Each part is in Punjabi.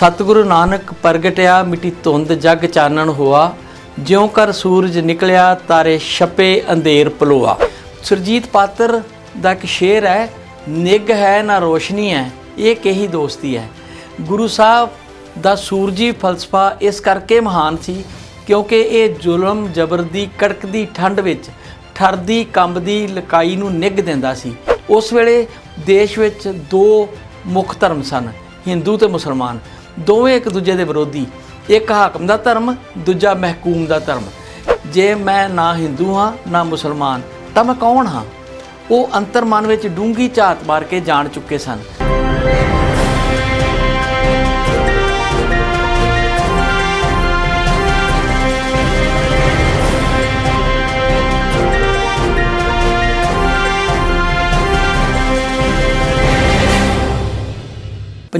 ਸਤਿਗੁਰੂ ਨਾਨਕ ਪ੍ਰਗਟਿਆ, ਮਿਟੀ ਧੁੰਦ ਜਗ ਚਾਨਣ ਹੋਆ, ਜਿਉਂ ਕਰ ਸੂਰਜ ਨਿਕਲਿਆ, ਤਾਰੇ ਛਪੇ, ਅੰਧੇਰ ਪਲੋਆ। ਸੁਰਜੀਤ ਪਾਤਰ ਦਾ ਇੱਕ ਸ਼ੇਰ ਹੈ, ਨਿੱਘ ਹੈ ਨਾ ਰੋਸ਼ਨੀ ਹੈ, ਇਹ ਕਹੀ ਦੋਸਤੀ ਹੈ? ਗੁਰੂ ਸਾਹਿਬ ਦਾ ਸੂਰਜੀ ਫਲਸਫਾ ਇਸ ਕਰਕੇ ਮਹਾਨ ਸੀ, ਕਿਉਂਕਿ ਇਹ ਜ਼ੁਲਮ ਜ਼ਬਰ ਦੀ ਕੜਕਦੀ ਠੰਡ ਵਿੱਚ ਠਰਦੀ, ਕੰਬਦੀ, ਲਕਾਈ ਨੂੰ ਨਿੱਘ ਦਿੰਦਾ ਸੀ। ਉਸ ਵੇਲੇ ਦੇਸ਼ ਵਿੱਚ ਦੋ ਮੁੱਖ ਧਰਮ ਸਨ, ਹਿੰਦੂ ਤੇ ਮੁਸਲਮਾਨ। ਦੋਵੇਂ ਇੱਕ ਦੂਜੇ ਦੇ ਵਿਰੋਧੀ। ਇੱਕ ਹਾਕਮ ਦਾ ਧਰਮ, ਦੂਜਾ ਮਹਿਕੂਮ ਦਾ ਧਰਮ। ਜੇ ਮੈਂ ਨਾ ਹਿੰਦੂ ਹਾਂ, ਨਾ ਮੁਸਲਮਾਨ, ਤਾਂ ਮੈਂ ਕੌਣ ਹਾਂ? ਉਹ ਅੰਤਰਮਨ ਵਿੱਚ ਡੂੰਗੀ ਝਾਤ ਮਾਰ ਕੇ ਜਾਣ ਚੁੱਕੇ ਸਨ।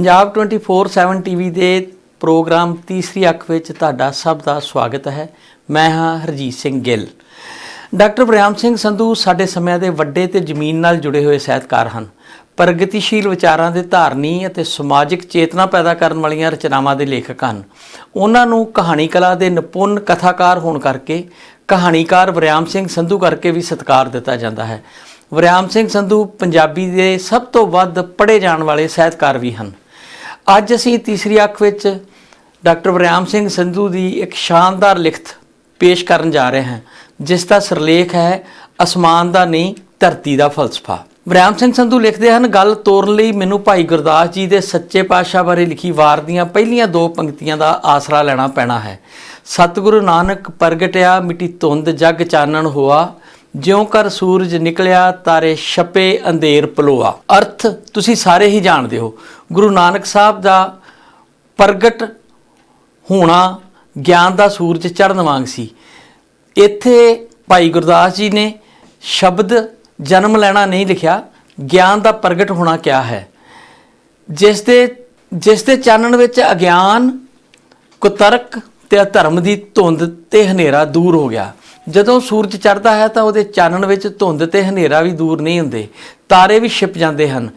ਪੰਜਾਬ 24/7 ਟੀਵੀ ਦੇ ਪ੍ਰੋਗਰਾਮ ਤੀਸਰੀ ਅੱਖ ਵਿੱਚ ਤੁਹਾਡਾ ਸਭ ਦਾ ਸਵਾਗਤ ਹੈ। ਮੈਂ ਹਾਂ ਹਰਜੀਤ ਸਿੰਘ ਗਿੱਲ। ਡਾਕਟਰ ਬਰਿਆਮ ਸਿੰਘ ਸੰਧੂ ਸਾਡੇ ਸਮਿਆਂ ਦੇ ਵੱਡੇ ਤੇ ਜ਼ਮੀਨ ਨਾਲ ਜੁੜੇ ਹੋਏ ਸਾਹਿਤਕਾਰ ਹਨ। ਪ੍ਰਗਤੀਸ਼ੀਲ ਵਿਚਾਰਾਂ ਦੇ ਧਾਰਨੀ ਅਤੇ ਸਮਾਜਿਕ ਚੇਤਨਾ ਪੈਦਾ ਕਰਨ ਵਾਲੀਆਂ ਰਚਨਾਵਾਂ ਦੇ ਲੇਖਕ ਹਨ। ਉਹਨਾਂ ਨੂੰ ਕਹਾਣੀ ਕਲਾ ਦੇ ਨਿਪੁੰਨ ਕਥਾਕਾਰ ਹੋਣ ਕਰਕੇ ਕਹਾਣੀਕਾਰ ਬਰਿਆਮ ਸਿੰਘ ਸੰਧੂ ਕਰਕੇ ਵੀ ਸਤਿਕਾਰ ਦਿੱਤਾ ਜਾਂਦਾ ਹੈ। ਵਰਿਆਮ ਸਿੰਘ ਸੰਧੂ ਪੰਜਾਬੀ ਦੇ ਸਭ ਤੋਂ ਵੱਧ ਪੜ੍ਹੇ ਜਾਣ ਵਾਲੇ ਸਾਹਿਤਕਾਰ ਵੀ ਹਨ। ਅੱਜ ਅਸੀਂ ਤੀਸਰੀ ਅੱਖ ਵਿੱਚ ਡਾਕਟਰ ਵਰਿਆਮ ਸਿੰਘ ਸੰਧੂ ਦੀ ਇੱਕ ਸ਼ਾਨਦਾਰ ਲਿਖਤ ਪੇਸ਼ ਕਰਨ ਜਾ ਰਹੇ ਹਾਂ, ਜਿਸ ਦਾ ਸਿਰਲੇਖ ਹੈ, ਅਸਮਾਨ ਦਾ ਨਹੀਂ, ਧਰਤੀ ਦਾ ਫਲਸਫਾ। ਵਰਿਆਮ ਸਿੰਘ ਸੰਧੂ ਲਿਖਦੇ ਹਨ, ਗੱਲ ਤੋਰਨ ਲਈ ਮੈਨੂੰ ਭਾਈ ਗੁਰਦਾਸ ਜੀ ਦੇ ਸੱਚੇ ਪਾਤਸ਼ਾਹ ਬਾਰੇ ਲਿਖੀ ਵਾਰ ਦੀਆਂ ਪਹਿਲੀਆਂ ਦੋ ਪੰਕਤੀਆਂ ਦਾ ਆਸਰਾ ਲੈਣਾ ਪੈਣਾ ਹੈ। ਸਤਿਗੁਰੂ ਨਾਨਕ ਪ੍ਰਗਟਿਆ, ਮਿਟੀ ਧੁੰਦ ਜਗ ਚਾਨਣ ਹੋਆ ਜਿਉਂ ਕਰ ਸੂਰਜ ਨਿਕਲਿਆ, ਤਾਰੇ ਛਪੇ, ਅੰਧੇਰ ਪਲੋਆ। ਅਰਥ ਤੁਸੀਂ ਸਾਰੇ ਹੀ ਜਾਣਦੇ ਹੋ। ਗੁਰੂ ਨਾਨਕ ਸਾਹਿਬ ਦਾ ਪ੍ਰਗਟ ਹੋਣਾ ਗਿਆਨ ਦਾ ਸੂਰਜ ਚੜ੍ਹਨ ਵਾਂਗ ਸੀ। ਇੱਥੇ ਭਾਈ ਗੁਰਦਾਸ ਜੀ ਨੇ ਸ਼ਬਦ ਜਨਮ ਲੈਣਾ ਨਹੀਂ ਲਿਖਿਆ, ਗਿਆਨ ਦਾ ਪ੍ਰਗਟ ਹੋਣਾ ਕਿਆ ਹੈ? ਜਿਸ ਦੇ ਜਿਸ ਦੇ ਚਾਨਣ ਵਿੱਚ ਅਗਿਆਨ, ਕੁਤਰਕ ਤੇ ਧਰਮ ਦੀ ਧੁੰਦ ਤੇ ਹਨੇਰਾ ਦੂਰ ਹੋ ਗਿਆ। ਜਦੋਂ ਸੂਰਜ ਚੜ੍ਹਦਾ ਹੈ ਤਾਂ ਉਹਦੇ ਚਾਨਣ ਵਿੱਚ ਧੁੰਦ ਤੇ ਹਨੇਰਾ ਵੀ ਦੂਰ ਨਹੀਂ ਹੁੰਦੇ। ਤਾਰੇ ਵੀ ਛਿਪ ਜਾਂਦੇ ਹਨ।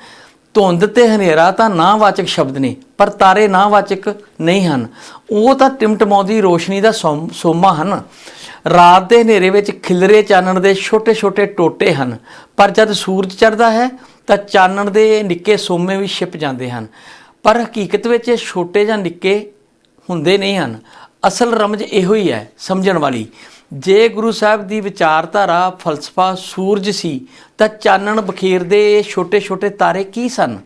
ਧੁੰਦ ਤੇ ਹਨੇਰਾ ਤਾਂ ਨਾਵਾਚਕ ਸ਼ਬਦ ਨੇ, ਪਰ ਤਾਰੇ ਨਾਵਾਚਕ ਨਹੀਂ ਹਨ। ਉਹ ਤਾਂ ਟਿਮਟਮਾਉਂਦੀ ਰੋਸ਼ਨੀ ਦਾ ਸੋਮ- ਸੋਮਾ ਹਨ। ਰਾਤ ਦੇ ਹਨੇਰੇ ਵਿੱਚ ਖਿਲਰੇ ਚਾਨਣ ਦੇ ਛੋਟੇ-ਛੋਟੇ ਟੋਟੇ ਹਨ। ਪਰ ਜਦ ਸੂਰਜ ਚੜ੍ਹਦਾ ਹੈ, ਤਾਂ ਚਾਨਣ ਦੇ ਨਿੱਕੇ ਸੋਮੇ ਵੀ ਛਿਪ ਜਾਂਦੇ ਹਨ। ਪਰ ਹਕੀਕਤ ਵਿੱਚ ਇਹ ਛੋਟੇ ਜਾਂ ਨਿੱਕੇ ਹੁੰਦੇ ਨਹੀਂ ਹਨ। ਅਸਲ ਰਮਜ ਇਹੋ ਹੀ ਹੈ, ਸਮਝਣ ਵਾਲੀ। ਜੇ ਗੁਰੂ ਸਾਹਿਬ ਦੀ ਵਿਚਾਰਧਾਰਾ, ਫਲਸਫਾ, ਸੂਰਜ ਸੀ, ਤਾਂ ਚਾਨਣ ਬਖੇਰਦੇ ਇਹ ਛੋਟੇ-ਛੋਟੇ ਤਾਰੇ ਕੀ ਸਨ?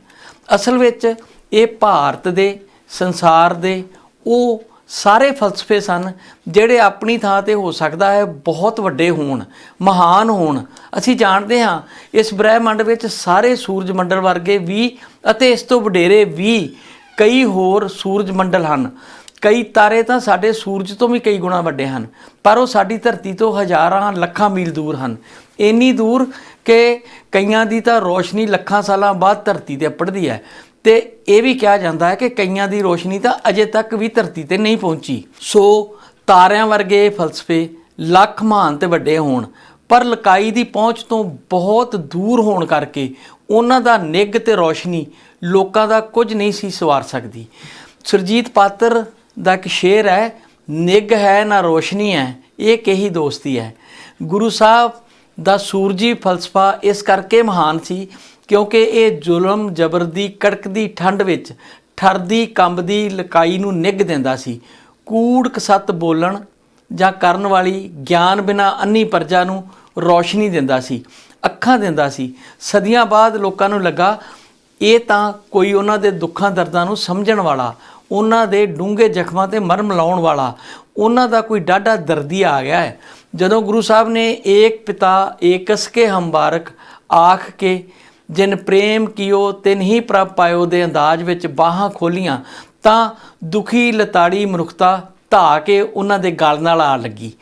ਅਸਲ ਵਿੱਚ ਇਹ ਭਾਰਤ ਦੇ, ਸੰਸਾਰ ਦੇ, ਉਹ ਸਾਰੇ ਫਲਸਫੇ ਸਨ, ਜਿਹੜੇ ਆਪਣੀ ਥਾਂ ਤੇ ਹੋ ਸਕਦਾ ਹੈ ਬਹੁਤ ਵੱਡੇ ਹੋਣ, ਮਹਾਨ ਹੋਣ। ਅਸੀਂ ਜਾਣਦੇ ਹਾਂ, ਇਸ ਬ੍ਰਹਿਮੰਡ ਵਿੱਚ ਸਾਰੇ ਸੂਰਜ ਮੰਡਲ ਵਰਗੇ ਵੀ ਅਤੇ ਇਸ ਤੋਂ ਵਡੇਰੇ ਵੀ ਕਈ ਹੋਰ ਸੂਰਜ ਮੰਡਲ ਹਨ। ਕਈ ਤਾਰੇ ਤਾਂ ਸਾਡੇ ਸੂਰਜ ਤੋਂ ਵੀ ਕਈ ਗੁਣਾ ਵੱਡੇ ਹਨ, ਪਰ ਉਹ ਸਾਡੀ ਧਰਤੀ ਤੋਂ ਹਜ਼ਾਰਾਂ ਲੱਖਾਂ ਮੀਲ ਦੂਰ ਹਨ। ਇੰਨੀ ਦੂਰ ਕਿ ਕਈਆਂ ਦੀ ਤਾਂ ਰੋਸ਼ਨੀ ਲੱਖਾਂ ਸਾਲਾਂ ਬਾਅਦ ਧਰਤੀ ਤੇ ਪੜਦੀ ਹੈ। ਤੇ ਇਹ ਵੀ ਕਿਹਾ ਜਾਂਦਾ ਹੈ ਕਿ ਕਈਆਂ ਦੀ ਰੋਸ਼ਨੀ ਤਾਂ ਅਜੇ ਤੱਕ ਵੀ ਧਰਤੀ ਤੇ ਨਹੀਂ ਪਹੁੰਚੀ। ਸੋ ਤਾਰਿਆਂ ਵਰਗੇ ਫਲਸਫੇ ਲੱਖ ਮਹਾਨ ਤੇ ਵੱਡੇ ਹੋਣ, ਪਰ ਲਕਾਈ ਦੀ ਪਹੁੰਚ ਤੋਂ ਬਹੁਤ ਦੂਰ ਹੋਣ ਕਰਕੇ ਉਹਨਾਂ ਦਾ ਨਿੱਘ ਤੇ ਰੋਸ਼ਨੀ ਲੋਕਾਂ ਦਾ ਕੁਝ ਨਹੀਂ ਸੀ ਸਵਾਰ ਸਕਦੀ। ਸੁਰਜੀਤ ਪਾਤਰ ਦਾ ਇੱਕ ਸ਼ੇਰ ਹੈ, ਨਿੱਘ ਹੈ, ਨਾ ਰੋਸ਼ਨੀ ਹੈ, ਇਹ ਕਹੀ ਦੋਸਤੀ ਹੈ? ਗੁਰੂ ਸਾਹਿਬ ਦਾ ਸੂਰਜੀ ਫਲਸਫਾ ਇਸ ਕਰਕੇ ਮਹਾਨ ਸੀ ਕਿਉਂਕਿ ਇਹ ਜ਼ੁਲਮ ਜ਼ਬਰ ਦੀ ਕੜਕਦੀ ਠੰਡ ਵਿੱਚ ਠਰਦੀ ਕੰਬਦੀ ਲਕਾਈ ਨੂੰ ਨਿੱਘ ਦਿੰਦਾ ਸੀ। ਕੂੜ ਕਸੱਤ ਬੋਲਣ ਜਾਂ ਕਰਨ ਵਾਲੀ ਗਿਆਨ ਬਿਨਾ ਅੰਨੀ ਪਰਜਾ ਨੂੰ ਰੋਸ਼ਨੀ ਦਿੰਦਾ ਸੀ, ਅੱਖਾਂ ਦਿੰਦਾ ਸੀ। ਸਦੀਆਂ ਬਾਅਦ ਲੋਕਾਂ ਨੂੰ ਲੱਗਾ, ਇਹ ਤਾਂ ਕੋਈ ਉਹਨਾਂ ਦੇ ਦੁੱਖਾਂ ਦਰਦਾਂ ਨੂੰ ਸਮਝਣ ਵਾਲਾ ਉਹਨਾਂ ਦੇ ਡੂੰਘੇ ਜ਼ਖਮਾਂ ਤੇ ਮਰਮ ਲਾਉਣ ਵਾਲਾ। ਉਹਨਾਂ ਦਾ ਕੋਈ ਡਾਢਾ ਦਰਦੀ ਆ ਗਿਆ ਹੈ। ਜਦੋਂ ਗੁਰੂ ਸਾਹਿਬ ਨੇ ਏਕ ਪਿਤਾ ਏਕਸ ਕੇ ਹੰਬਾਰਕ ਆਖ ਕੇ, ਜਿਨ ਪ੍ਰੇਮ ਕੀਓ, ਤਿਨ ਹੀ ਪ੍ਰਭ ਪਾਇਓ ਦੇ ਅੰਦਾਜ਼ ਵਿੱਚ ਬਾਹਾਂ ਖੋਲੀਆਂ, ਤਾਂ ਦੁਖੀ ਲਤਾੜੀ ਮਨੁੱਖਤਾ ਧਾ ਕੇ ਉਹਨਾਂ ਦੇ ਗਲ ਨਾਲ ਆ ਲੱਗੀ।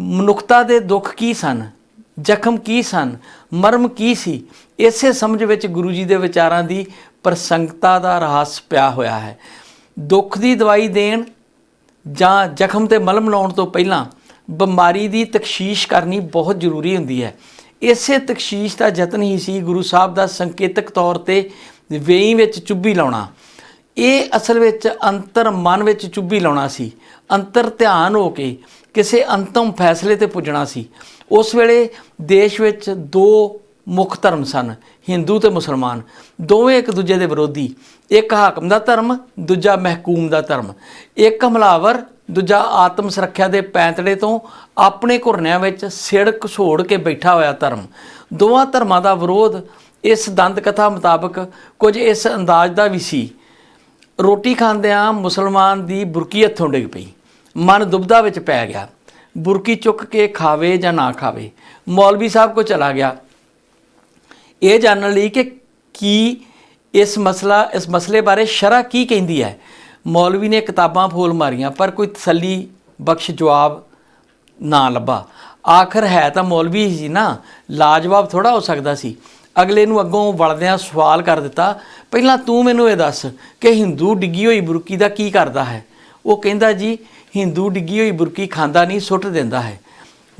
ਮਨੁੱਖਤਾ ਦੇ ਦੁੱਖ ਕੀ ਸਨ? ਜ਼ਖਮ ਕੀ ਸਨ? ਮਰਮ ਕੀ ਸੀ? ਇਸੇ ਸਮਝ ਵਿੱਚ ਗੁਰੂ ਜੀ ਦੇ ਵਿਚਾਰਾਂ ਦੀ ਪ੍ਰਸੰਗਤਾ ਦਾ ਰਹੱਸ ਪਿਆ ਹੋਇਆ ਹੈ। ਦੁੱਖ ਦੀ ਦਵਾਈ ਦੇਣ ਜਾਂ ਜ਼ਖਮ ਤੇ ਮਲਮ ਲਾਉਣ ਤੋਂ ਪਹਿਲਾਂ ਬਿਮਾਰੀ ਦੀ ਤਕਸ਼ੀਸ਼ ਕਰਨੀ ਬਹੁਤ ਜ਼ਰੂਰੀ ਹੁੰਦੀ ਹੈ। ਇਸੇ ਤਕਸ਼ੀਸ਼ ਦਾ ਯਤਨ ਹੀ ਸੀ ਗੁਰੂ ਸਾਹਿਬ ਦਾ ਸੰਕੇਤਕ ਤੌਰ ਤੇ ਵੇਈ ਵਿੱਚ ਚੁੱਭੀ ਲਾਉਣਾ। ਇਹ ਅਸਲ ਵਿੱਚ ਅੰਤਰ ਮਨ ਵਿੱਚ ਚੁੱਭੀ ਲਾਉਣਾ ਸੀ। ਅੰਤਰ ਧਿਆਨ ਹੋ ਕੇ ਕਿਸੇ ਅੰਤਮ ਫੈਸਲੇ ਤੇ ਪੁੱਜਣਾ ਸੀ। ਉਸ ਵੇਲੇ ਦੇਸ਼ ਵਿੱਚ ਦੋ ਮੁੱਖ ਧਰਮ ਸਨ, ਹਿੰਦੂ ਤੇ ਮੁਸਲਮਾਨ। ਦੋਵੇਂ ਇੱਕ ਦੂਜੇ ਦੇ ਵਿਰੋਧੀ। ਇੱਕ ਹਾਕਮ ਦਾ ਧਰਮ, ਦੂਜਾ ਮਹਿਕੂਮ ਦਾ ਧਰਮ। ਇੱਕ ਹਮਲਾਵਰ, ਦੂਜਾ ਆਤਮ ਸੁਰੱਖਿਆ ਦੇ ਪੈਂਤੜੇ ਤੋਂ ਆਪਣੇ ਘੁਰਨਿਆਂ ਵਿੱਚ ਸਿਰ ਘਸੋੜ ਕੇ ਬੈਠਾ ਹੋਇਆ ਧਰਮ। ਦੋਵਾਂ ਧਰਮਾਂ ਦਾ ਵਿਰੋਧ ਇਸ ਦੰਦ ਕਥਾ ਮੁਤਾਬਕ ਕੁਝ ਇਸ ਅੰਦਾਜ਼ ਦਾ ਵੀ ਸੀ। ਰੋਟੀ ਖਾਂਦਿਆਂ ਮੁਸਲਮਾਨ ਦੀ ਬੁਰਕੀ ਹੱਥੋਂ ਡਿੱਗ ਪਈ। ਮਨ ਦੁਬਦਾ ਵਿੱਚ ਪੈ ਗਿਆ। ਬੁਰਕੀ ਚੁੱਕ ਕੇ ਖਾਵੇ ਜਾਂ ਨਾ ਖਾਵੇ, ਮੌਲਵੀ ਸਾਹਿਬ ਕੋ ਚਲਾ ਗਿਆ। ਇਹ ਜਾਣਨ ਲਈ ਕਿ ਕੀ ਇਸ ਮਸਲਾ, ਇਸ ਮਸਲੇ ਬਾਰੇ ਸ਼ਰਾ ਕੀ ਕਹਿੰਦੀ ਹੈ? ਮੌਲਵੀ ਨੇ ਕਿਤਾਬਾਂ ਫੋਲ ਮਾਰੀਆਂ, ਪਰ ਕੋਈ ਤਸੱਲੀ ਬਖਸ਼ ਜਵਾਬ ਨਾ ਲੱਭਾ। ਆਖਰ ਹੈ ਤਾਂ ਮੌਲਵੀ ਹੀ ਸੀ ਨਾ, ਲਾਜਵਾਬ ਥੋੜਾ ਹੋ ਸਕਦਾ ਸੀ। ਅਗਲੇ ਨੂੰ ਅੱਗੋਂ ਵੜਦਿਆਂ ਸਵਾਲ ਕਰ ਦਿੱਤਾ, ਪਹਿਲਾਂ ਤੂੰ ਮੈਨੂੰ ਇਹ ਦੱਸ ਕਿ ਹਿੰਦੂ ਡਿੱਗੀ ਹੋਈ ਬੁਰਕੀ ਦਾ ਕੀ ਕਰਦਾ ਹੈ? ਉਹ ਕਹਿੰਦਾ ਜੀ, ਹਿੰਦੂ ਡਿੱਗੀ ਹੋਈ ਬੁਰਕੀ ਖਾਂਦਾ ਨਹੀਂ, ਸੁੱਟ ਦਿੰਦਾ ਹੈ।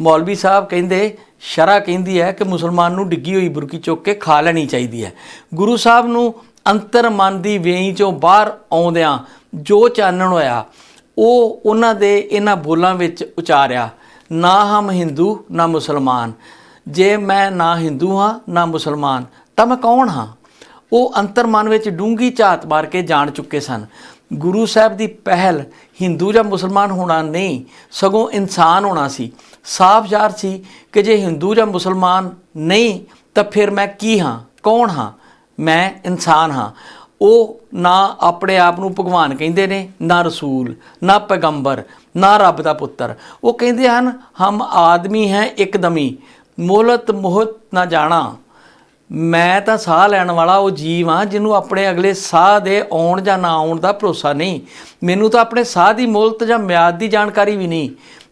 ਮੌਲਵੀ ਸਾਹਿਬ ਕਹਿੰਦੇ ਸ਼ਰਾ ਕਹਿੰਦੀ ਹੈ ਕਿ ਮੁਸਲਮਾਨ ਨੂੰ ਡਿੱਗੀ ਹੋਈ ਬੁਰਕੀ ਚੁੱਕ ਕੇ ਖਾ ਲੈਣੀ ਚਾਹੀਦੀ ਹੈ। ਗੁਰੂ ਸਾਹਿਬ ਨੂੰ ਅੰਤਰ ਮਨ ਦੀ ਵੇਈ ਚੋਂ ਬਾਹਰ ਆਉਂਦਿਆਂ ਜੋ ਚਾਨਣ ਹੋਇਆ, ਉਹ ਉਹਨਾਂ ਦੇ ਇਹਨਾਂ ਬੋਲਾਂ ਵਿੱਚ ਉਚਾਰਿਆ, ਨਾ ਹਮ ਹਿੰਦੂ, ਨਾ ਮੁਸਲਮਾਨ। ਜੇ ਮੈਂ ਨਾ ਹਿੰਦੂ ਹਾਂ, ਨਾ ਮੁਸਲਮਾਨ, ਤਾਂ ਮੈਂ ਕੌਣ ਹਾਂ? ਉਹ ਅੰਤਰ ਮਨ ਵਿੱਚ ਡੂੰਗੀ ਝਾਤ ਮਾਰ ਕੇ ਜਾਣ ਚੁੱਕੇ ਸਨ। ਗੁਰੂ ਸਾਹਿਬ ਦੀ ਪਹਿਲ ਹਿੰਦੂ ਜਾਂ ਮੁਸਲਮਾਨ ਹੋਣਾ ਨਹੀਂ, ਸਗੋਂ ਇਨਸਾਨ ਹੋਣਾ ਸੀ। ਸਾਫ਼ ਜ਼ਾਹਰ ਸੀ ਕਿ ਜੇ ਹਿੰਦੂ ਜਾਂ ਮੁਸਲਮਾਨ ਨਹੀਂ, ਤਾਂ ਫਿਰ ਮੈਂ ਕੀ ਹਾਂ? ਕੌਣ ਹਾਂ? ਮੈਂ ਇਨਸਾਨ ਹਾਂ। ਉਹ ਨਾ ਆਪਣੇ ਆਪ ਨੂੰ ਭਗਵਾਨ ਕਹਿੰਦੇ ਨੇ, ਨਾ ਰਸੂਲ, ਨਾ ਪੈਗੰਬਰ, ਨਾ ਰੱਬ ਦਾ ਪੁੱਤਰ। ਉਹ ਕਹਿੰਦੇ ਹਨ, ਹਮ ਆਦਮੀ ਹੈ ਇੱਕਦਮੀ, ਮੋਹਲਤ ਮੋਹਤ ਨਾ ਜਾਣਾ। ਮੈਂ ਤਾਂ ਸਾਹ ਲੈਣ ਵਾਲਾ ਉਹ ਜੀਵ ਹਾਂ ਜਿਹਨੂੰ ਆਪਣੇ ਅਗਲੇ ਸਾਹ ਦੇ ਆਉਣ ਜਾਂ ਨਾ ਆਉਣ ਦਾ ਭਰੋਸਾ ਨਹੀਂ। ਮੈਨੂੰ ਤਾਂ ਆਪਣੇ ਸਾਹ ਦੀ ਮੁੱਲਤ ਜਾਂ ਮਿਆਦ ਦੀ ਜਾਣਕਾਰੀ ਵੀ ਨਹੀਂ।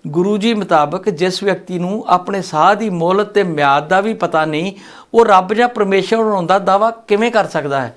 ਗੁਰੂ ਜੀ ਮੁਤਾਬਕ ਜਿਸ ਵਿਅਕਤੀ ਨੂੰ ਆਪਣੇ ਸਾਹ ਦੀ ਮੁੱਲਤ ਤੇ ਮਿਆਦ ਦਾ ਵੀ ਪਤਾ ਨਹੀਂ, ਉਹ ਰੱਬ ਜਾਂ ਪਰਮੇਸ਼ਰ ਹੋਣ ਦਾ ਦਾਵਾ ਕਿਵੇਂ ਕਰ ਸਕਦਾ ਹੈ?